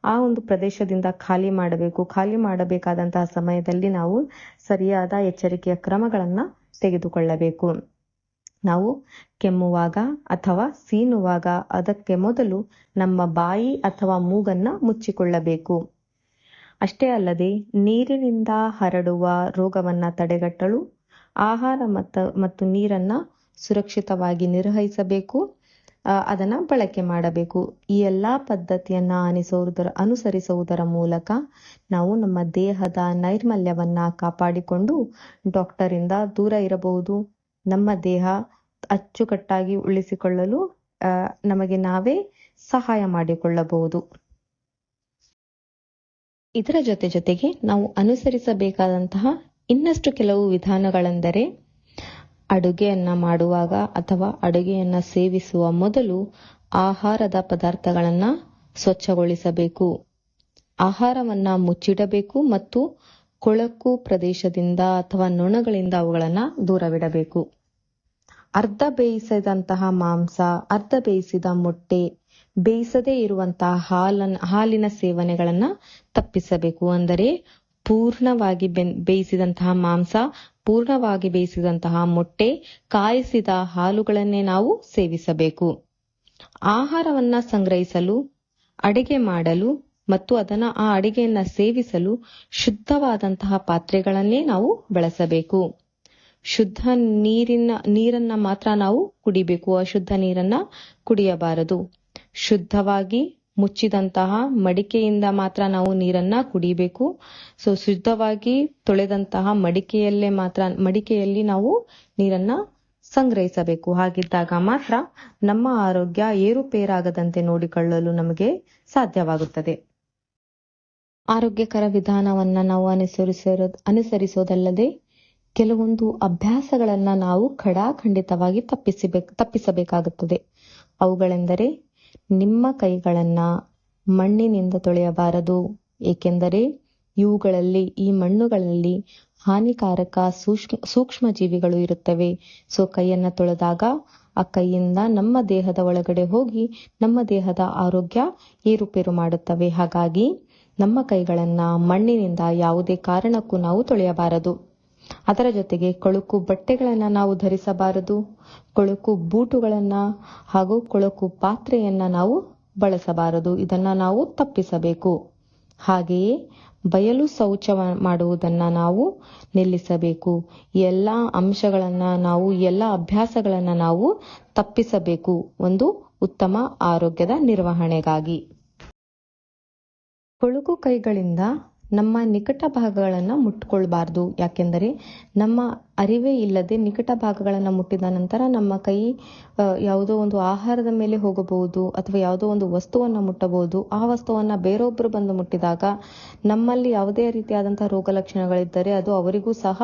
ಆ ಒಂದು ಪ್ರದೇಶದಿಂದ ಖಾಲಿ ಮಾಡಬೇಕು. ಖಾಲಿ ಮಾಡಬೇಕಾದಂತಹ ಸಮಯದಲ್ಲಿ ನಾವು ಸರಿಯಾದ ಎಚ್ಚರಿಕೆಯ ಕ್ರಮಗಳನ್ನ ತೆಗೆದುಕೊಳ್ಳಬೇಕು. ನಾವು ಕೆಮ್ಮುವಾಗ ಅಥವಾ ಸೀನುವಾಗ ಅದಕ್ಕೆ ಮೊದಲು ನಮ್ಮ ಬಾಯಿ ಅಥವಾ ಮೂಗನ್ನ ಮುಚ್ಚಿಕೊಳ್ಳಬೇಕು. ಅಷ್ಟೇ ಅಲ್ಲದೆ ನೀರಿನಿಂದ ಹರಡುವ ರೋಗವನ್ನ ತಡೆಗಟ್ಟಲು ಆಹಾರ ಮತ್ತು ಮತ್ತು ನೀರನ್ನ ಸುರಕ್ಷಿತವಾಗಿ ನಿರ್ವಹಿಸಬೇಕು. ಅದನ್ನ ಬಳಕೆ ಮಾಡಬೇಕು. ಈ ಎಲ್ಲಾ ಪದ್ಧತಿಯನ್ನ ಅನಿಸುವುದರ, ಅನುಸರಿಸುವುದರ ಮೂಲಕ ನಾವು ನಮ್ಮ ದೇಹದ ನೈರ್ಮಲ್ಯವನ್ನ ಕಾಪಾಡಿಕೊಂಡು ಡಾಕ್ಟರ್ ಇಂದ ದೂರ ಇರಬಹುದು. ನಮ್ಮ ದೇಹ ಅಚ್ಚುಕಟ್ಟಾಗಿ ಉಳಿಸಿಕೊಳ್ಳಲು ನಮಗೆ ನಾವೇ ಸಹಾಯ ಮಾಡಿಕೊಳ್ಳಬಹುದು. ಇದರ ಜೊತೆ ಜೊತೆಗೆ ನಾವು ಅನುಸರಿಸಬೇಕಾದಂತಹ ಇನ್ನಷ್ಟು ಕೆಲವು ವಿಧಾನಗಳೆಂದರೆ ಅಡುಗೆಯನ್ನ ಮಾಡುವಾಗ ಅಥವಾ ಅಡುಗೆಯನ್ನ ಸೇವಿಸುವ ಮೊದಲು ಆಹಾರದ ಪದಾರ್ಥಗಳನ್ನ ಸ್ವಚ್ಛಗೊಳಿಸಬೇಕು. ಆಹಾರವನ್ನ ಮುಚ್ಚಿಡಬೇಕು ಮತ್ತು ಕೊಳಕು ಪ್ರದೇಶದಿಂದ ಅಥವಾ ನೊಣಗಳಿಂದ ಅವುಗಳನ್ನ ದೂರವಿಡಬೇಕು. ಅರ್ಧ ಬೇಯಿಸಿದಂತಹ ಮಾಂಸ, ಅರ್ಧ ಬೇಯಿಸಿದ ಮೊಟ್ಟೆ, ಬೇಯಿಸದೇ ಇರುವಂತಹ ಹಾಲನ್ನ ಹಾಲಿನ ಸೇವನೆಗಳನ್ನ ತಪ್ಪಿಸಬೇಕು. ಅಂದರೆ ಪೂರ್ಣವಾಗಿ ಬೇಯಿಸಿದಂತಹ ಮಾಂಸ ಪೂರ್ಣವಾಗಿ ಬೇಯಿಸಿದಂತಹ ಮೊಟ್ಟೆ, ಕಾಯಿಸಿದ ಹಾಲುಗಳನ್ನೇ ನಾವು ಸೇವಿಸಬೇಕು. ಆಹಾರವನ್ನ ಸಂಗ್ರಹಿಸಲು, ಅಡಿಗೆ ಮಾಡಲು ಮತ್ತು ಅದನ್ನ ಆ ಅಡಿಗೆಯನ್ನ ಸೇವಿಸಲು ಶುದ್ಧವಾದಂತಹ ಪಾತ್ರೆಗಳನ್ನೇ ನಾವು ಬಳಸಬೇಕು. ಶುದ್ಧ ನೀರಿನ, ನೀರನ್ನ ಮಾತ್ರ ನಾವು ಕುಡಿಬೇಕು. ಅಶುದ್ಧ ನೀರನ್ನ ಕುಡಿಯಬಾರದು. ಶುದ್ಧವಾಗಿ ಮುಚ್ಚಿದಂತಹ ಮಡಿಕೆಯಿಂದ ಮಾತ್ರ ನಾವು ನೀರನ್ನ ಕುಡಿಬೇಕು. ಸೊ ಶುದ್ಧವಾಗಿ ತೊಳೆದಂತಹ ಮಡಿಕೆಯಲ್ಲೇ ಮಾತ್ರ, ಮಡಿಕೆಯಲ್ಲಿ ನಾವು ನೀರನ್ನ ಸಂಗ್ರಹಿಸಬೇಕು. ಹಾಗಿದ್ದಾಗ ಮಾತ್ರ ನಮ್ಮ ಆರೋಗ್ಯ ಏರುಪೇರಾಗದಂತೆ ನೋಡಿಕೊಳ್ಳಲು ನಮಗೆ ಸಾಧ್ಯವಾಗುತ್ತದೆ. ಆರೋಗ್ಯಕರ ವಿಧಾನವನ್ನ ನಾವು ಅನುಸರಿಸಿರೋ ಅನುಸರಿಸೋದಲ್ಲದೆ ಕೆಲವೊಂದು ಅಭ್ಯಾಸಗಳನ್ನ ನಾವು ಖಡಾಖಂಡಿತವಾಗಿ ತಪ್ಪಿಸಬೇಕು ತಪ್ಪಿಸಬೇಕಾಗುತ್ತದೆ. ಅವುಗಳೆಂದರೆ ನಿಮ್ಮ ಕೈಗಳನ್ನು ಮಣ್ಣಿನಿಂದ ತೊಳೆಯಬಾರದು. ಏಕೆಂದರೆ ಇವುಗಳಲ್ಲಿ, ಈ ಮಣ್ಣುಗಳಲ್ಲಿ ಹಾನಿಕಾರಕ ಸೂಕ್ಷ್ಮ ಸೂಕ್ಷ್ಮ ಜೀವಿಗಳು ಇರುತ್ತವೆ. ಸೊ, ಕೈಯನ್ನ ತೊಳೆದಾಗ ಆ ಕೈಯಿಂದ ನಮ್ಮ ದೇಹದ ಒಳಗಡೆ ಹೋಗಿ ನಮ್ಮ ದೇಹದ ಆರೋಗ್ಯ ಏರುಪೇರು ಮಾಡುತ್ತವೆ. ಹಾಗಾಗಿ ನಮ್ಮ ಕೈಗಳನ್ನು ಮಣ್ಣಿನಿಂದ ಯಾವುದೇ ಕಾರಣಕ್ಕೂ ನಾವು ತೊಳೆಯಬಾರದು. ಅದರ ಜೊತೆಗೆ ಕೊಳುಕು ಬಟ್ಟೆಗಳನ್ನು ನಾವು ಧರಿಸಬಾರದು. ಕೊಳಕು ಬೂಟುಗಳನ್ನು ಹಾಗೂ ಕೊಳಕು ಪಾತ್ರೆಯನ್ನು ನಾವು ಬಳಸಬಾರದು. ಇದನ್ನು ನಾವು ತಪ್ಪಿಸಬೇಕು. ಹಾಗೆಯೇ ಬಯಲು ಶೌಚ ಮಾಡುವುದನ್ನು ನಾವು ನಿಲ್ಲಿಸಬೇಕು. ಎಲ್ಲ ಅಂಶಗಳನ್ನು ನಾವು, ಎಲ್ಲ ಅಭ್ಯಾಸಗಳನ್ನು ನಾವು ತಪ್ಪಿಸಬೇಕು. ಒಂದು ಉತ್ತಮ ಆರೋಗ್ಯದ ನಿರ್ವಹಣೆಗಾಗಿ. ಕೊಳುಕು ಕೈಗಳಿಂದ ನಮ್ಮ ನಿಕಟ ಭಾಗಗಳನ್ನು ಮುಟ್ಕೊಳ್ಬಾರ್ದು. ಯಾಕೆಂದರೆ ನಮ್ಮ ಅರಿವೇ ಇಲ್ಲದೆ ನಿಕಟ ಭಾಗಗಳನ್ನು ಮುಟ್ಟಿದ ನಂತರ ನಮ್ಮ ಕೈ ಯಾವುದೋ ಒಂದು ಆಹಾರದ ಮೇಲೆ ಹೋಗಬಹುದು ಅಥವಾ ಯಾವುದೋ ಒಂದು ವಸ್ತುವನ್ನು ಮುಟ್ಟಬಹುದು. ಆ ವಸ್ತುವನ್ನು ಬೇರೊಬ್ಬರು ಬಂದು ಮುಟ್ಟಿದಾಗ ನಮ್ಮಲ್ಲಿ ಯಾವುದೇ ರೀತಿಯಾದಂತಹ ರೋಗ ಲಕ್ಷಣಗಳಿದ್ದರೆ ಅದು ಅವರಿಗೂ ಸಹ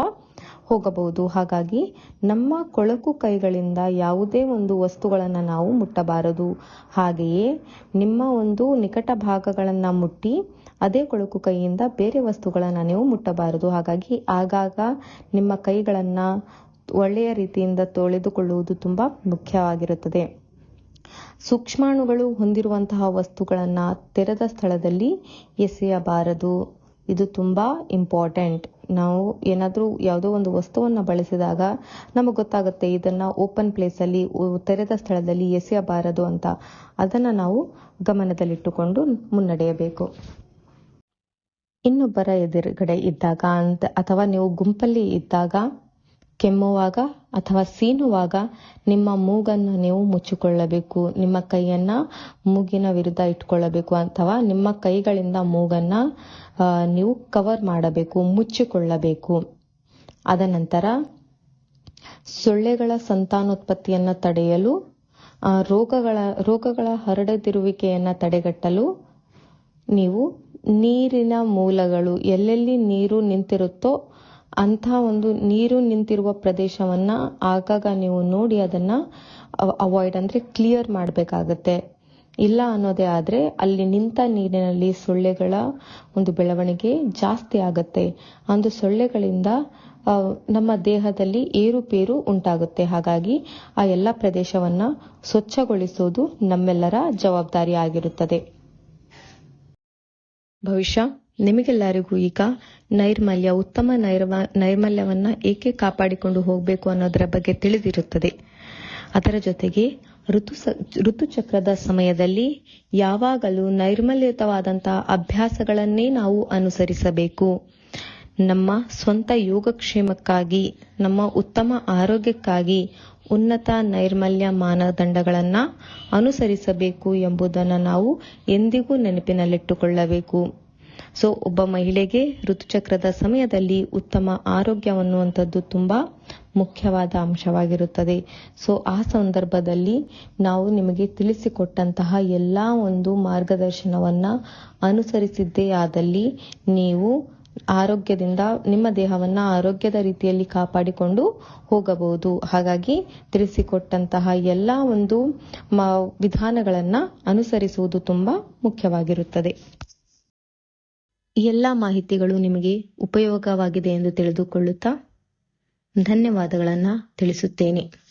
ಹೋಗಬಹುದು. ಹಾಗಾಗಿ ನಮ್ಮ ಕೊಳಕು ಕೈಗಳಿಂದ ಯಾವುದೇ ಒಂದು ವಸ್ತುಗಳನ್ನು ನಾವು ಮುಟ್ಟಬಾರದು. ಹಾಗೆಯೇ ನಿಮ್ಮ ಒಂದು ನಿಕಟ ಭಾಗಗಳನ್ನು ಮುಟ್ಟಿ ಅದೇ ಕೊಳಕು ಕೈಯಿಂದ ಬೇರೆ ವಸ್ತುಗಳನ್ನು ನೀವು ಮುಟ್ಟಬಾರದು. ಹಾಗಾಗಿ ಆಗಾಗ ನಿಮ್ಮ ಕೈಗಳನ್ನು ಒಳ್ಳೆಯ ರೀತಿಯಿಂದ ತೊಳೆದುಕೊಳ್ಳುವುದು ತುಂಬ ಮುಖ್ಯವಾಗಿರುತ್ತದೆ. ಸೂಕ್ಷ್ಮಾಣುಗಳು ಹೊಂದಿರುವಂತಹ ವಸ್ತುಗಳನ್ನು ತೆರೆದ ಸ್ಥಳದಲ್ಲಿ ಎಸೆಯಬಾರದು. ಇದು ತುಂಬ ಇಂಪಾರ್ಟೆಂಟ್. ನಾವು ಏನಾದರೂ ಯಾವುದೋ ಒಂದು ವಸ್ತುವನ್ನು ಬಳಸಿದಾಗ ನಮಗೆ ಗೊತ್ತಾಗುತ್ತೆ ಇದನ್ನು ಓಪನ್ ಪ್ಲೇಸಲ್ಲಿ ತೆರೆದ ಸ್ಥಳದಲ್ಲಿ ಎಸೆಯಬಾರದು ಅಂತ. ಅದನ್ನು ನಾವು ಗಮನದಲ್ಲಿಟ್ಟುಕೊಂಡು ಮುನ್ನಡೆಯಬೇಕು. ಇನ್ನೊಬ್ಬರ ಎದುರುಗಡೆ ಇದ್ದಾಗ ಅಂತ, ಅಥವಾ ನೀವು ಗುಂಪಲ್ಲಿ ಇದ್ದಾಗ, ಕೆಮ್ಮುವಾಗ ಅಥವಾ ಸೀನುವಾಗ ನಿಮ್ಮ ಮೂಗನ್ನು ನೀವು ಮುಚ್ಚಿಕೊಳ್ಳಬೇಕು, ನಿಮ್ಮ ಕೈಯನ್ನ ಮೂಗಿನ ವಿರುದ್ಧ ಇಟ್ಕೊಳ್ಳಬೇಕು ಅಥವಾ ನಿಮ್ಮ ಕೈಗಳಿಂದ ಮೂಗನ್ನ ನೀವು ಕವರ್ ಮಾಡಬೇಕು, ಮುಚ್ಚಿಕೊಳ್ಳಬೇಕು. ಅದ ನಂತರ ಸೊಳ್ಳೆಗಳ ಸಂತಾನೋತ್ಪತ್ತಿಯನ್ನು ತಡೆಯಲು ರೋಗಗಳ ರೋಗಗಳ ಹರಡದಿರುವಿಕೆಯನ್ನು ತಡೆಗಟ್ಟಲು ನೀವು ನೀರಿನ ಮೂಲಗಳು ಎಲ್ಲೆಲ್ಲಿ ನೀರು ನಿಂತಿರುತ್ತೋ ಅಂಥ ಒಂದು ನೀರು ನಿಂತಿರುವ ಪ್ರದೇಶವನ್ನ ಆಗಾಗ ನೀವು ನೋಡಿ ಅದನ್ನ ಅವಾಯ್ಡ್ ಅಂದ್ರೆ ಕ್ಲಿಯರ್ ಮಾಡಬೇಕಾಗತ್ತೆ. ಇಲ್ಲ ಅನ್ನೋದೇ ಆದ್ರೆ ಅಲ್ಲಿ ನಿಂತ ನೀರಿನಲ್ಲಿ ಸೊಳ್ಳೆಗಳ ಒಂದು ಬೆಳವಣಿಗೆ ಜಾಸ್ತಿ ಆಗತ್ತೆ. ಅಂದು ಸೊಳ್ಳೆಗಳಿಂದ ನಮ್ಮ ದೇಹದಲ್ಲಿ ಏರುಪೇರು ಉಂಟಾಗುತ್ತೆ. ಹಾಗಾಗಿ ಆ ಎಲ್ಲ ಪ್ರದೇಶವನ್ನ ಸ್ವಚ್ಛಗೊಳಿಸುವುದು ನಮ್ಮೆಲ್ಲರ ಜವಾಬ್ದಾರಿ ಆಗಿರುತ್ತದೆ. ಭವಿಷ್ಯ, ನಿಮಗೆಲ್ಲರಿಗೂ ಈಗ ನೈರ್ಮಲ್ಯ, ಉತ್ತಮ ನೈರ್ಮ ನೈರ್ಮಲ್ಯವನ್ನ ಏಕೆ ಕಾಪಾಡಿಕೊಂಡು ಹೋಗಬೇಕು ಅನ್ನೋದರ ಬಗ್ಗೆ ತಿಳಿದಿರುತ್ತದೆ. ಅದರ ಜೊತೆಗೆ ಋತು ಋತುಚಕ್ರದ ಸಮಯದಲ್ಲಿ ಯಾವಾಗಲೂ ನೈರ್ಮಲ್ಯಯುತವಾದಂತಹ ಅಭ್ಯಾಸಗಳನ್ನೇ ನಾವು ಅನುಸರಿಸಬೇಕು. ನಮ್ಮ ಸ್ವಂತ ಯೋಗಕ್ಷೇಮಕ್ಕಾಗಿ, ನಮ್ಮ ಉತ್ತಮ ಆರೋಗ್ಯಕ್ಕಾಗಿ ಉನ್ನತ ನೈರ್ಮಲ್ಯ ಮಾನದಂಡಗಳನ್ನ ಅನುಸರಿಸಬೇಕು ಎಂಬುದನ್ನು ನಾವು ಎಂದಿಗೂ ನೆನಪಿನಲ್ಲಿಟ್ಟುಕೊಳ್ಳಬೇಕು. ಸೊ ಒಬ್ಬ ಮಹಿಳೆಗೆ ಋತುಚಕ್ರದ ಸಮಯದಲ್ಲಿ ಉತ್ತಮ ಆರೋಗ್ಯ ಅನ್ನುವಂಥದ್ದು ತುಂಬಾ ಮುಖ್ಯವಾದ ಅಂಶವಾಗಿರುತ್ತದೆ. ಸೊ ಆ ಸಂದರ್ಭದಲ್ಲಿ ನಾವು ನಿಮಗೆ ತಿಳಿಸಿಕೊಟ್ಟಂತಹ ಎಲ್ಲಾ ಒಂದು ಮಾರ್ಗದರ್ಶನವನ್ನ ಅನುಸರಿಸಿದ್ದೇ ಆದಲ್ಲಿ ನೀವು ಆರೋಗ್ಯದಿಂದ ನಿಮ್ಮ ದೇಹವನ್ನ ಆರೋಗ್ಯದ ರೀತಿಯಲ್ಲಿ ಕಾಪಾಡಿಕೊಂಡು ಹೋಗಬಹುದು. ಹಾಗಾಗಿ ತಿಳಿಸಿಕೊಟ್ಟಂತಹ ಎಲ್ಲಾ ಒಂದು ವಿಧಾನಗಳನ್ನು ಅನುಸರಿಸುವುದು ತುಂಬಾ ಮುಖ್ಯವಾಗಿರುತ್ತದೆ. ಈ ಎಲ್ಲಾ ಮಾಹಿತಿಗಳು ನಿಮಗೆ ಉಪಯೋಗವಾಗಿದೆ ಎಂದು ತಿಳಿದುಕೊಳ್ಳುತ್ತಾ ಧನ್ಯವಾದಗಳನ್ನ ತಿಳಿಸುತ್ತೇನೆ.